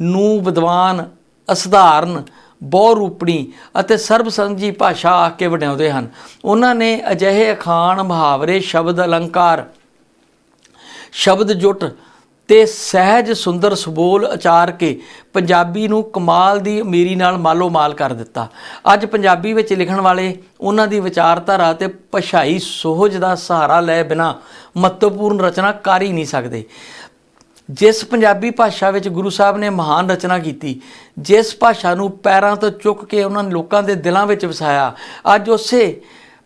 ਨੂੰ ਵਿਦਵਾਨ, ਅਸਧਾਰਨ ਬਹੁ ਰੂਪਣੀ ਅਤੇ ਸਰਬ ਸਮਝੀ ਭਾਸ਼ਾ ਆ ਕੇ ਵਡਿਆਉਂਦੇ ਹਨ। ਉਹਨਾਂ ਨੇ ਅਜਿਹੇ ਅਖਾਣ, ਮੁਹਾਵਰੇ, ਸ਼ਬਦ ਅਲੰਕਾਰ, ਸ਼ਬਦ ਜੁਟ ਤੇ ਸਹਿਜ ਸੁੰਦਰ ਸੁਬੋਲ ਉਚਾਰ ਕੇ ਪੰਜਾਬੀ ਨੂੰ ਕਮਾਲ ਦੀ ਅਮੀਰੀ ਨਾਲ ਮਾਲੋ ਮਾਲ ਕਰ ਦਿੱਤਾ। ਅੱਜ ਪੰਜਾਬੀ ਵਿੱਚ ਲਿਖਣ ਵਾਲੇ ਉਹਨਾਂ ਦੀ ਵਿਚਾਰਧਾਰਾ ਤੇ ਭਾਸ਼ਾਈ ਸੋਹਜ ਦਾ ਸਹਾਰਾ ਲੈ ਬਿਨਾ ਮਹੱਤਵਪੂਰਨ ਰਚਨਾ ਕਰ ਹੀ ਨਹੀਂ ਸਕਦੇ। ਜਿਸ ਪੰਜਾਬੀ ਭਾਸ਼ਾ ਵਿੱਚ ਗੁਰੂ ਸਾਹਿਬ ਨੇ ਮਹਾਨ ਰਚਨਾ ਕੀਤੀ, ਜਿਸ ਭਾਸ਼ਾ ਨੂੰ ਪੈਰਾਂ ਤੋਂ ਚੁੱਕ ਕੇ ਉਹਨਾਂ ਲੋਕਾਂ ਦੇ ਦਿਲਾਂ ਵਿੱਚ ਵਸਾਇਆ, ਅੱਜ ਉਸੇ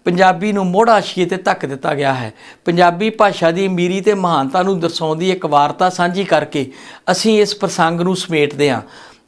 ਪੰਜਾਬੀ ਨੂੰ ਮੋੜ ਆਸ਼ੀਏ ਤੇ ਧੱਕ ਦਿੱਤਾ ਗਿਆ ਹੈ। ਪੰਜਾਬੀ ਭਾਸ਼ਾ ਦੀ ਅਮੀਰੀ ਤੇ ਮਹਾਨਤਾ ਨੂੰ ਦਰਸਾਉਂਦੀ ਇੱਕ ਵਾਰਤਾ ਸਾਂਝੀ ਕਰਕੇ ਅਸੀਂ ਇਸ ਪ੍ਰਸੰਗ ਨੂੰ ਸਮੇਟਦੇ ਹਾਂ।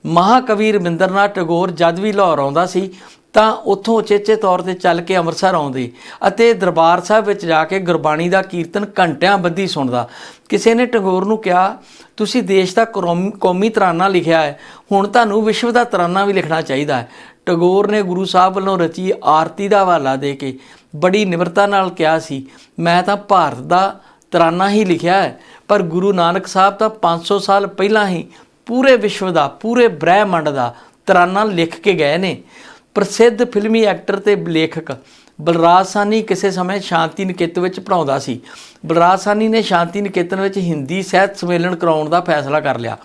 ਮਹਾਕਵੀ ਰਵਿੰਦਰਨਾਥ ਟੈਗੋਰ ਜਦ ਵੀ ਲਾਹੌਰ ਆਉਂਦਾ ਸੀ, ਤਾਂ ਉੱਥੋਂ ਉਚੇਚੇ ਤੌਰ ਤੇ ਚੱਲ ਕੇ ਅੰਮ੍ਰਿਤਸਰ ਆਉਂਦੇ ਅਤੇ ਦਰਬਾਰ ਸਾਹਿਬ ਵਿੱਚ ਜਾ ਕੇ ਗੁਰਬਾਣੀ ਦਾ ਕੀਰਤਨ ਘੰਟਿਆਂ ਬੱਧੀ ਸੁਣਦਾ। ਕਿਸੇ ਨੇ ਟੈਗੋਰ ਨੂੰ ਕਿਹਾ, ਤੁਸੀਂ ਦੇਸ਼ ਦਾ ਕੌਮ- ਕੌਮੀ ਤਰਾਨਾ ਲਿਖਿਆ ਹੈ। ਹੁਣ ਤੁਹਾਨੂੰ ਵਿਸ਼ਵ ਦਾ ਤਰਾਨਾ ਵੀ ਲਿਖਣਾ ਚਾਹੀਦਾ ਹੈ। ਟੈਗੋਰ ਨੇ ਗੁਰੂ ਸਾਹਿਬ ਵੱਲੋਂ ਰਚੀ ਆਰਤੀ ਦਾ ਹਵਾਲਾ ਦੇ ਕੇ ਬੜੀ ਨਿਮਰਤਾ ਨਾਲ ਕਿਹਾ ਸੀ, ਮੈਂ ਤਾਂ ਭਾਰਤ ਦਾ ਤਰਾਨਾ ਹੀ ਲਿਖਿਆ ਹੈ, ਪਰ ਗੁਰੂ ਨਾਨਕ ਸਾਹਿਬ ਤਾਂ 500 ਸਾਲ ਪਹਿਲਾਂ ਹੀ ਪੂਰੇ ਵਿਸ਼ਵ ਦਾ, ਪੂਰੇ ਬ੍ਰਹਿਮੰਡ ਦਾ ਤਰਾਨਾ ਲਿਖ ਕੇ ਗਏ ਨੇ। ਪ੍ਰਸਿੱਧ ਫਿਲਮੀ ਐਕਟਰ ਤੇ ਲੇਖਕ ਬਲਰਾਜ ਸਾਨੀ ਕਿਸੇ ਸਮੇਂ ਸ਼ਾਂਤੀ ਨਿਕੇਤਨ ਵਿੱਚ ਪੜਾਉਂਦਾ ਸੀ। ਬਲਰਾਜ ਸਾਨੀ ਨੇ ਸ਼ਾਂਤੀ ਨਿਕੇਤਨ ਵਿੱਚ ਹਿੰਦੀ ਸਾਹਿਤ ਸੰਮੇਲਨ ਕਰਾਉਣ ਦਾ ਫੈਸਲਾ ਕਰ ਲਿਆ।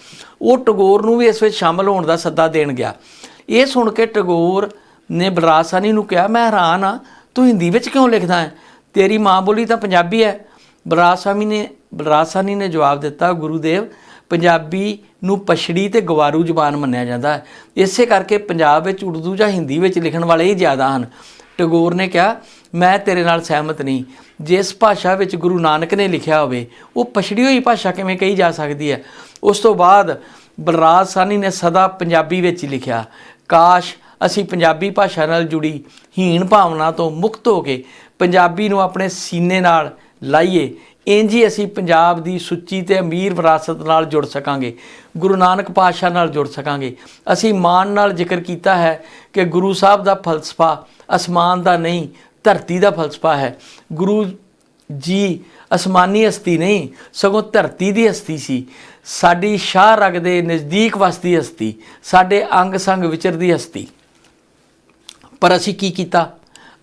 ਉਹ ਟਗੋਰ ਨੂੰ ਵੀ ਇਸ ਵਿੱਚ ਸ਼ਾਮਲ ਹੋਣ ਦਾ ਸੱਦਾ ਦੇਣ ਗਿਆ। ਇਹ ਸੁਣ ਕੇ ਟੈਗੋਰ ਨੇ ਬਲਰਾਜ ਸਾਨੀ ਨੂੰ ਕਿਹਾ, ਮੈਂ ਹੈਰਾਨ ਆ ਤੂੰ ਹਿੰਦੀ ਵਿੱਚ ਕਿਉਂ ਲਿਖਦਾ ਹੈ? ਤੇਰੀ ਮਾਂ ਬੋਲੀ ਤਾਂ ਪੰਜਾਬੀ ਹੈ। ਬਲਰਾਜ ਸਾਨੀ ਨੇ ਬਲਰਾਜ ਸਾਨੀ ਨੇ ਜਵਾਬ ਦਿੱਤਾ, ਗੁਰੂਦੇਵ, ਪੰਜਾਬੀ ਨੂੰ ਪਛੜੀ ਤੇ ਗਵਾਰੂ ਜ਼ਬਾਨ ਮੰਨਿਆ ਜਾਂਦਾ ਹੈ। ਇਸੇ ਕਰਕੇ ਪੰਜਾਬ ਵਿੱਚ ਉਰਦੂ ਜਾਂ ਹਿੰਦੀ ਵਿੱਚ ਲਿਖਣ ਵਾਲੇ ਹੀ ਜ਼ਿਆਦਾ ਹਨ। ਟਗੋਰ ਨੇ ਕਿਹਾ, ਮੈਂ ਤੇਰੇ ਨਾਲ ਸਹਿਮਤ ਨਹੀਂ। ਜਿਸ ਭਾਸ਼ਾ ਵਿੱਚ ਗੁਰੂ ਨਾਨਕ ਨੇ ਲਿਖਿਆ ਹੋਵੇ, ਉਹ ਪਛੜੀ ਹੋਈ ਭਾਸ਼ਾ ਕਿਵੇਂ ਕਹੀ ਜਾ ਸਕਦੀ ਹੈ? ਉਸ ਤੋਂ ਬਾਅਦ ਬਲਰਾਜ ਸਾਨੀ ਨੇ ਸਦਾ ਪੰਜਾਬੀ ਵਿੱਚ ਹੀ ਲਿਖਿਆ। ਕਾਸ਼ ਅਸੀਂ ਪੰਜਾਬੀ ਭਾਸ਼ਾ ਨਾਲ ਜੁੜੀ ਹੀਣ ਭਾਵਨਾ ਤੋਂ ਮੁਕਤ ਹੋ ਕੇ ਪੰਜਾਬੀ ਨੂੰ ਆਪਣੇ ਸੀਨੇ ਨਾਲ ਲਾਈਏ ਇੰਜ ਹੀ ਅਸੀਂ ਪੰਜਾਬ ਦੀ ਸੁੱਚੀ ਤੇ ਅਮੀਰ ਵਿਰਾਸਤ ਨਾਲ ਜੁੜ ਸਕਾਂਗੇ, ਗੁਰੂ ਨਾਨਕ ਪਾਤਸ਼ਾਹ ਨਾਲ ਜੁੜ ਸਕਾਂਗੇ। ਅਸੀਂ ਮਾਣ ਨਾਲ ਜ਼ਿਕਰ ਕੀਤਾ ਹੈ ਕਿ ਗੁਰੂ ਸਾਹਿਬ ਦਾ ਫਲਸਫਾ ਅਸਮਾਨ ਦਾ ਨਹੀਂ, ਧਰਤੀ ਦਾ ਫਲਸਫਾ ਹੈ। ਗੁਰੂ ਜੀ, ਅਸਮਾਨੀ ਹਸਤੀ ਨਹੀਂ, ਸਗੋਂ ਧਰਤੀ ਦੀ ਹਸਤੀ ਸੀ। ਸਾਡੀ ਸ਼ਾਹ ਰਗ ਦੇ ਨਜ਼ਦੀਕ ਵਸਦੀ ਹਸਤੀ, ਸਾਡੇ ਅੰਗ ਸੰਗ ਵਿਚਰਦੀ ਹਸਤੀ। ਪਰ ਅਸੀਂ ਕੀ ਕੀਤਾ?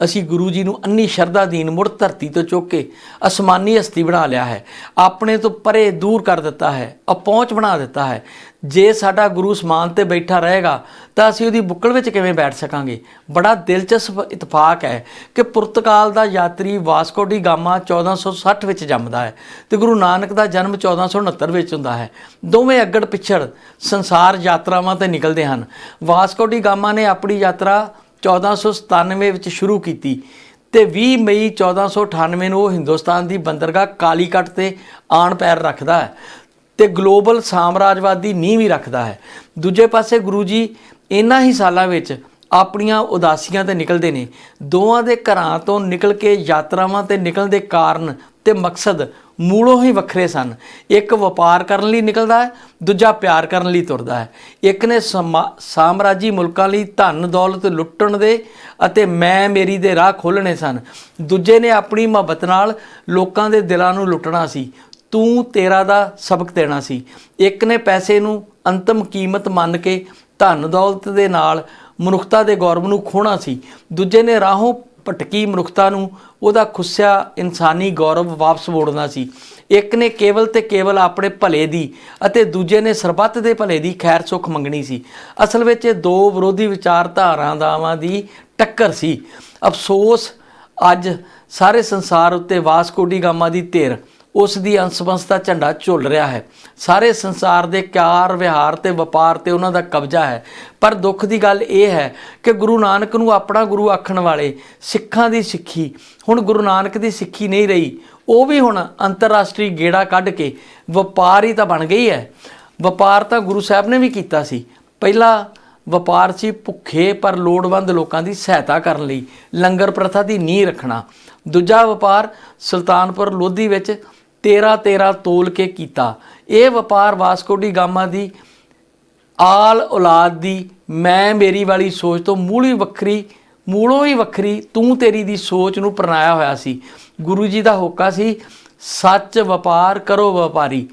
ਅਸੀਂ ਗੁਰੂ ਜੀ ਨੂੰ ਅੰਨੀ ਸ਼ਰਧਾ ਦੀਨ ਮੁੜ ਧਰਤੀ ਤੋਂ ਚੁੱਕ ਕੇ ਅਸਮਾਨੀ ਹਸਤੀ ਬਣਾ ਲਿਆ ਹੈ। ਆਪਣੇ ਤੋਂ ਪਰੇ ਦੂਰ ਕਰ ਦਿੱਤਾ ਹੈ। ਅਪਹੁੰਚ ਬਣਾ ਦਿੱਤਾ ਹੈ। ਜੇ ਸਾਡਾ ਗੁਰੂ ਸਮਾਨ ਤੇ ਬੈਠਾ ਰਹੇਗਾ, ਤਾਂ ਅਸੀਂ ਉਹਦੀ ਬੁੱਕਲ ਵਿੱਚ ਕਿਵੇਂ ਬੈਠ ਸਕਾਂਗੇ? ਬੜਾ ਦਿਲਚਸਪ ਇਤਫਾਕ ਹੈ ਕਿ ਪੁਰਤਗਾਲ ਦਾ ਯਾਤਰੀ ਵਾਸਕੋ ਡੀ ਗਾਮਾ 1460 ਵਿੱਚ ਜੰਮਦਾ ਹੈ ਤੇ ਗੁਰੂ ਨਾਨਕ ਦਾ ਜਨਮ 1469 ਵਿੱਚ ਹੁੰਦਾ ਹੈ। ਦੋਵੇਂ ਅੱਗੜ ਪਿਛੜ ਸੰਸਾਰ ਯਾਤਰਾਵਾਂ ਤੇ ਨਿਕਲਦੇ ਹਨ। ਵਾਸਕੋ ਡੀ ਗਾਮਾ ਨੇ ਆਪਣੀ ਯਾਤਰਾ 1497 ਵਿੱਚ ਸ਼ੁਰੂ ਕੀਤੀ ਤੇ 20 ਮਈ 1498 ਨੂੰ ਉਹ ਹਿੰਦੁਸਤਾਨ ਦੀ ਬੰਦਰਗਾਹ ਕਾਲੀਕਟ ਤੇ ਆਣ ਪੈਰ ਰੱਖਦਾ ਹੈ ਤੇ ਗਲੋਬਲ ਸਾਮਰਾਜਵਾਦੀ ਨੀਂਹ ਵੀ ਰੱਖਦਾ ਹੈ। ਦੂਜੇ ਪਾਸੇ ਗੁਰੂ ਜੀ ਇਨ੍ਹਾਂ ਹੀ ਸਾਲਾਂ ਵਿੱਚ ਆਪਣੀਆਂ ਉਦਾਸੀਆਂ ਤੇ ਨਿਕਲਦੇ ਨੇ। ਦੋਵਾਂ ਦੇ ਘਰਾਂ ਤੋਂ ਨਿਕਲ ਕੇ ਯਾਤਰਾਵਾਂ ਤੇ ਨਿਕਲਣ ਦੇ ਕਾਰਨ ਤੇ ਮਕਸਦ ਮੂਲੋਂ ਹੀ ਵੱਖਰੇ ਸਨ। ਇੱਕ ਵਪਾਰ ਕਰਨ ਲਈ ਨਿਕਲਦਾ ਹੈ, ਦੂਜਾ ਪਿਆਰ ਕਰਨ ਲਈ ਤੁਰਦਾ ਹੈ। ਇੱਕ ਨੇ ਸਮਾ- ਸਾਮਰਾਜੀ ਮੁਲਕਾਂ ਲਈ ਧਨ, ਦੌਲਤ ਲੁੱਟਣ ਦੇ ਅਤੇ ਮੈਂ ਮੇਰੀ ਦੇ ਰਾਹ ਖੋਲਣੇ ਸਨ। ਦੂਜੇ ਨੇ ਆਪਣੀ ਮੁਹੱਬਤ ਨਾਲ ਲੋਕਾਂ ਦੇ ਦਿਲਾਂ ਨੂੰ ਲੁੱਟਣਾ ਸੀ। ਤੂੰ ਤੇਰਾ ਦਾ ਸਬਕ ਦੇਣਾ ਸੀ। ਇੱਕ ਨੇ ਪੈਸੇ ਨੂੰ ਅੰਤਮ ਕੀਮਤ ਮੰਨ ਕੇ ਧਨ, ਦੌਲਤ ਦੇ ਨਾਲ ਮਨੁੱਖਤਾ ਦੇ ਗੌਰਵ ਨੂੰ ਖੋਣਾ ਸੀ। ਦੂਜੇ ਨੇ ਰਾਹੋਂ ਭਟਕੀ ਮਨੁੱਖਤਾ ਨੂੰ, ਉਹਦਾ ਖੁੱਸਿਆ ਇਨਸਾਨੀ ਗੌਰਵ ਵਾਪਸ ਮੋੜਨਾ ਸੀ। ਇੱਕ ਨੇ ਕੇਵਲ ਤੇ ਕੇਵਲ ਆਪਣੇ ਭਲੇ ਦੀ ਅਤੇ ਦੂਜੇ ਨੇ ਸਰਬੱਤ ਦੇ ਭਲੇ ਦੀ ਖੈਰ ਸੁਖ ਮੰਗਣੀ ਸੀ। ਅਸਲ ਵਿੱਚ ਇਹ ਦੋ ਵਿਰੋਧੀ ਵਿਚਾਰਧਾਰਾਵਾਂ ਦੀ ਟੱਕਰ ਸੀ। ਅਫਸੋਸ ਅੱਜ ਸਾਰੇ ਸੰਸਾਰ ਉੱਤੇ ਵਾਸਕੋਡੀ ਗਾਮਾ ਦੀ ਧਿਰ ਉਸ ਦੀ ਅੰਸ਼ਵੰਸ਼ ਦਾ ਝੰਡਾ ਝੁੱਲ ਰਿਹਾ ਹੈ। ਸਾਰੇ ਸੰਸਾਰ ਦੇ ਕਾਰ ਵਿਹਾਰ ਤੇ ਵਪਾਰ ਤੇ ਉਹਨਾਂ ਦਾ ਕਬਜ਼ਾ ਹੈ। ਪਰ ਦੁੱਖ ਦੀ ਗੱਲ ਇਹ ਹੈ ਕਿ ਗੁਰੂ ਨਾਨਕ ਨੂੰ ਆਪਣਾ ਗੁਰੂ ਆਖਣ ਵਾਲੇ ਸਿੱਖਾਂ ਦੀ ਸਿੱਖੀ, ਹੁਣ ਗੁਰੂ ਨਾਨਕ ਦੀ ਸਿੱਖੀ ਨਹੀਂ ਰਹੀ। ਉਹ ਵੀ ਹੁਣ ਅੰਤਰਰਾਸ਼ਟਰੀ ਗੇੜਾ ਕੱਢ ਕੇ ਵਪਾਰ ਹੀ ਤਾਂ ਬਣ ਗਈ ਹੈ। ਵਪਾਰ ਤਾਂ ਗੁਰੂ ਸਾਹਿਬ ਨੇ ਵੀ ਕੀਤਾ ਸੀ। ਪਹਿਲਾ ਵਪਾਰ ਸੀ ਭੁੱਖੇ ਪਰ ਲੋੜਵੰਦ ਲੋਕਾਂ ਦੀ ਸਹਾਇਤਾ ਕਰਨ ਲਈ, ਲੰਗਰ ਪ੍ਰਥਾ ਦੀ ਨੀਂਹ ਰੱਖਣਾ। ਦੂਜਾ ਵਪਾਰ ਸੁਲਤਾਨਪੁਰ ਲੋਧੀ ਵਿੱਚ 13 13 ਤੋਲ ਕੇ ਕੀਤਾ। ਇਹ ਵਪਾਰ ਵਾਸਕੋ ਡੀ ਗਾਮਾ ਦੀ ਆਲ ਔਲਾਦ ਦੀ ਮੈਂ ਮੇਰੀ ਵਾਲੀ ਸੋਚ ਤੋਂ ਮੂਲੀ ਵੱਖਰੀ ਮੂਲੋਂ ਹੀ ਵੱਖਰੀ ਤੂੰ ਤੇਰੀ ਦੀ ਸੋਚ ਨੂੰ ਪ੍ਰਣਾਇਆ ਹੋਇਆ ਸੀ। ਗੁਰੂ ਜੀ ਦਾ ਹੋਕਾ ਸੀ, ਸੱਚ ਵਪਾਰ ਕਰੋ ਵਪਾਰੀ।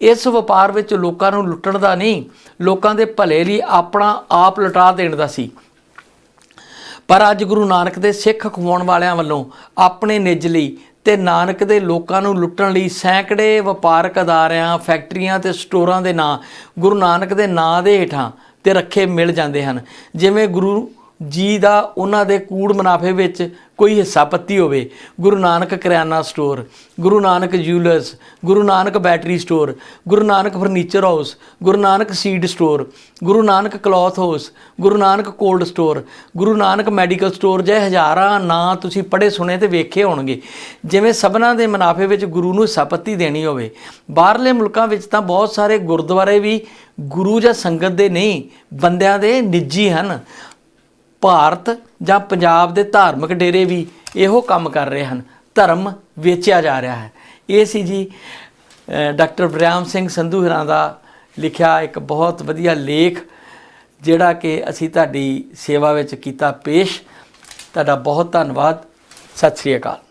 ਇਸ ਵਪਾਰ ਵਿੱਚ ਲੋਕਾਂ ਨੂੰ ਲੁੱਟਣ ਦਾ ਨਹੀਂ, ਲੋਕਾਂ ਦੇ ਭਲੇ ਲਈ ਆਪਣਾ ਆਪ ਲੁਟਾ ਦੇਣ ਦਾ ਸੀ। ਪਰ ਅੱਜ ਗੁਰੂ ਨਾਨਕ ਦੇ ਸਿੱਖ ਖਵਾਉਣ ਵਾਲਿਆਂ ਵੱਲੋਂ ਆਪਣੇ ਨਿੱਜ ਲਈ ਤੇ ਨਾਨਕ ਦੇ ਲੋਕਾਂ ਨੂੰ ਲੁੱਟਣ ਲਈ ਸੈਂਕੜੇ ਵਪਾਰਕ ਅਦਾਰਿਆਂ, ਫੈਕਟਰੀਆਂ ਤੇ ਸਟੋਰਾਂ ਦੇ ਨਾਂ, ਗੁਰੂ ਨਾਨਕ ਦੇ ਨਾਂ ਦੇ ਹੇਠਾਂ ਤੇ ਰੱਖੇ ਮਿਲ ਜਾਂਦੇ ਹਨ। ਜਿਵੇਂ ਗੁਰੂ ਜੀ ਦਾ ਉਹਨਾਂ ਦੇ ਕੂੜ ਮੁਨਾਫੇ ਵਿੱਚ ਕੋਈ ਹਿੱਸਾ ਪੱਤੀ ਹੋਵੇ। ਗੁਰੂ ਨਾਨਕ ਕਰਿਆਨਾ store, Guru Nanak jewellers Guru Nanak battery store, Guru Nanak furniture house, Guru Nanak seed store, Guru Nanak cloth house, Guru Nanak cold store, Guru Nanak medical store ਜੇ ਹਜ਼ਾਰਾਂ ਨਾਂ ਤੁਸੀਂ ਪੜ੍ਹੇ, ਸੁਣੇ ਤੇ ਵੇਖੇ ਹੋਣਗੇ। ਜਿਵੇਂ ਸਭਨਾਂ ਦੇ ਮੁਨਾਫੇ ਵਿੱਚ ਗੁਰੂ ਨੂੰ ਹਿੱਸਾ ਪੱਤੀ ਦੇਣੀ ਹੋਵੇ। ਬਾਹਰਲੇ ਮੁਲਕਾਂ ਵਿੱਚ ਤਾਂ ਬਹੁਤ ਸਾਰੇ ਗੁਰਦੁਆਰੇ ਵੀ ਗੁਰੂ ਜਾਂ ਸੰਗਤ ਦੇ ਨਹੀਂ, ਬੰਦਿਆਂ ਦੇ ਨਿੱਜੀ ਹਨ। ਭਾਰਤ ਜਾਂ ਪੰਜਾਬ ਦੇ ਧਾਰਮਿਕ ਡੇਰੇ ਵੀ ਇਹੋ ਕੰਮ ਕਰ ਰਹੇ ਹਨ। ਧਰਮ ਵੇਚਿਆ ਜਾ ਰਿਹਾ ਹੈ। ਇਹ ਸੀ ਜੀ ਡਾਕਟਰ ਬ੍ਰਿਆਮ ਸਿੰਘ ਸੰਧੂ ਹਰਾਂ ਦਾ ਲਿਖਿਆ ਇੱਕ ਬਹੁਤ ਵਧੀਆ ਲੇਖ, ਜਿਹੜਾ ਕਿ ਅਸੀਂ ਤੁਹਾਡੀ ਸੇਵਾ ਵਿੱਚ ਕੀਤਾ ਪੇਸ਼। ਤੁਹਾਡਾ ਬਹੁਤ ਧੰਨਵਾਦ। ਸਤਿ ਸ੍ਰੀ ਅਕਾਲ।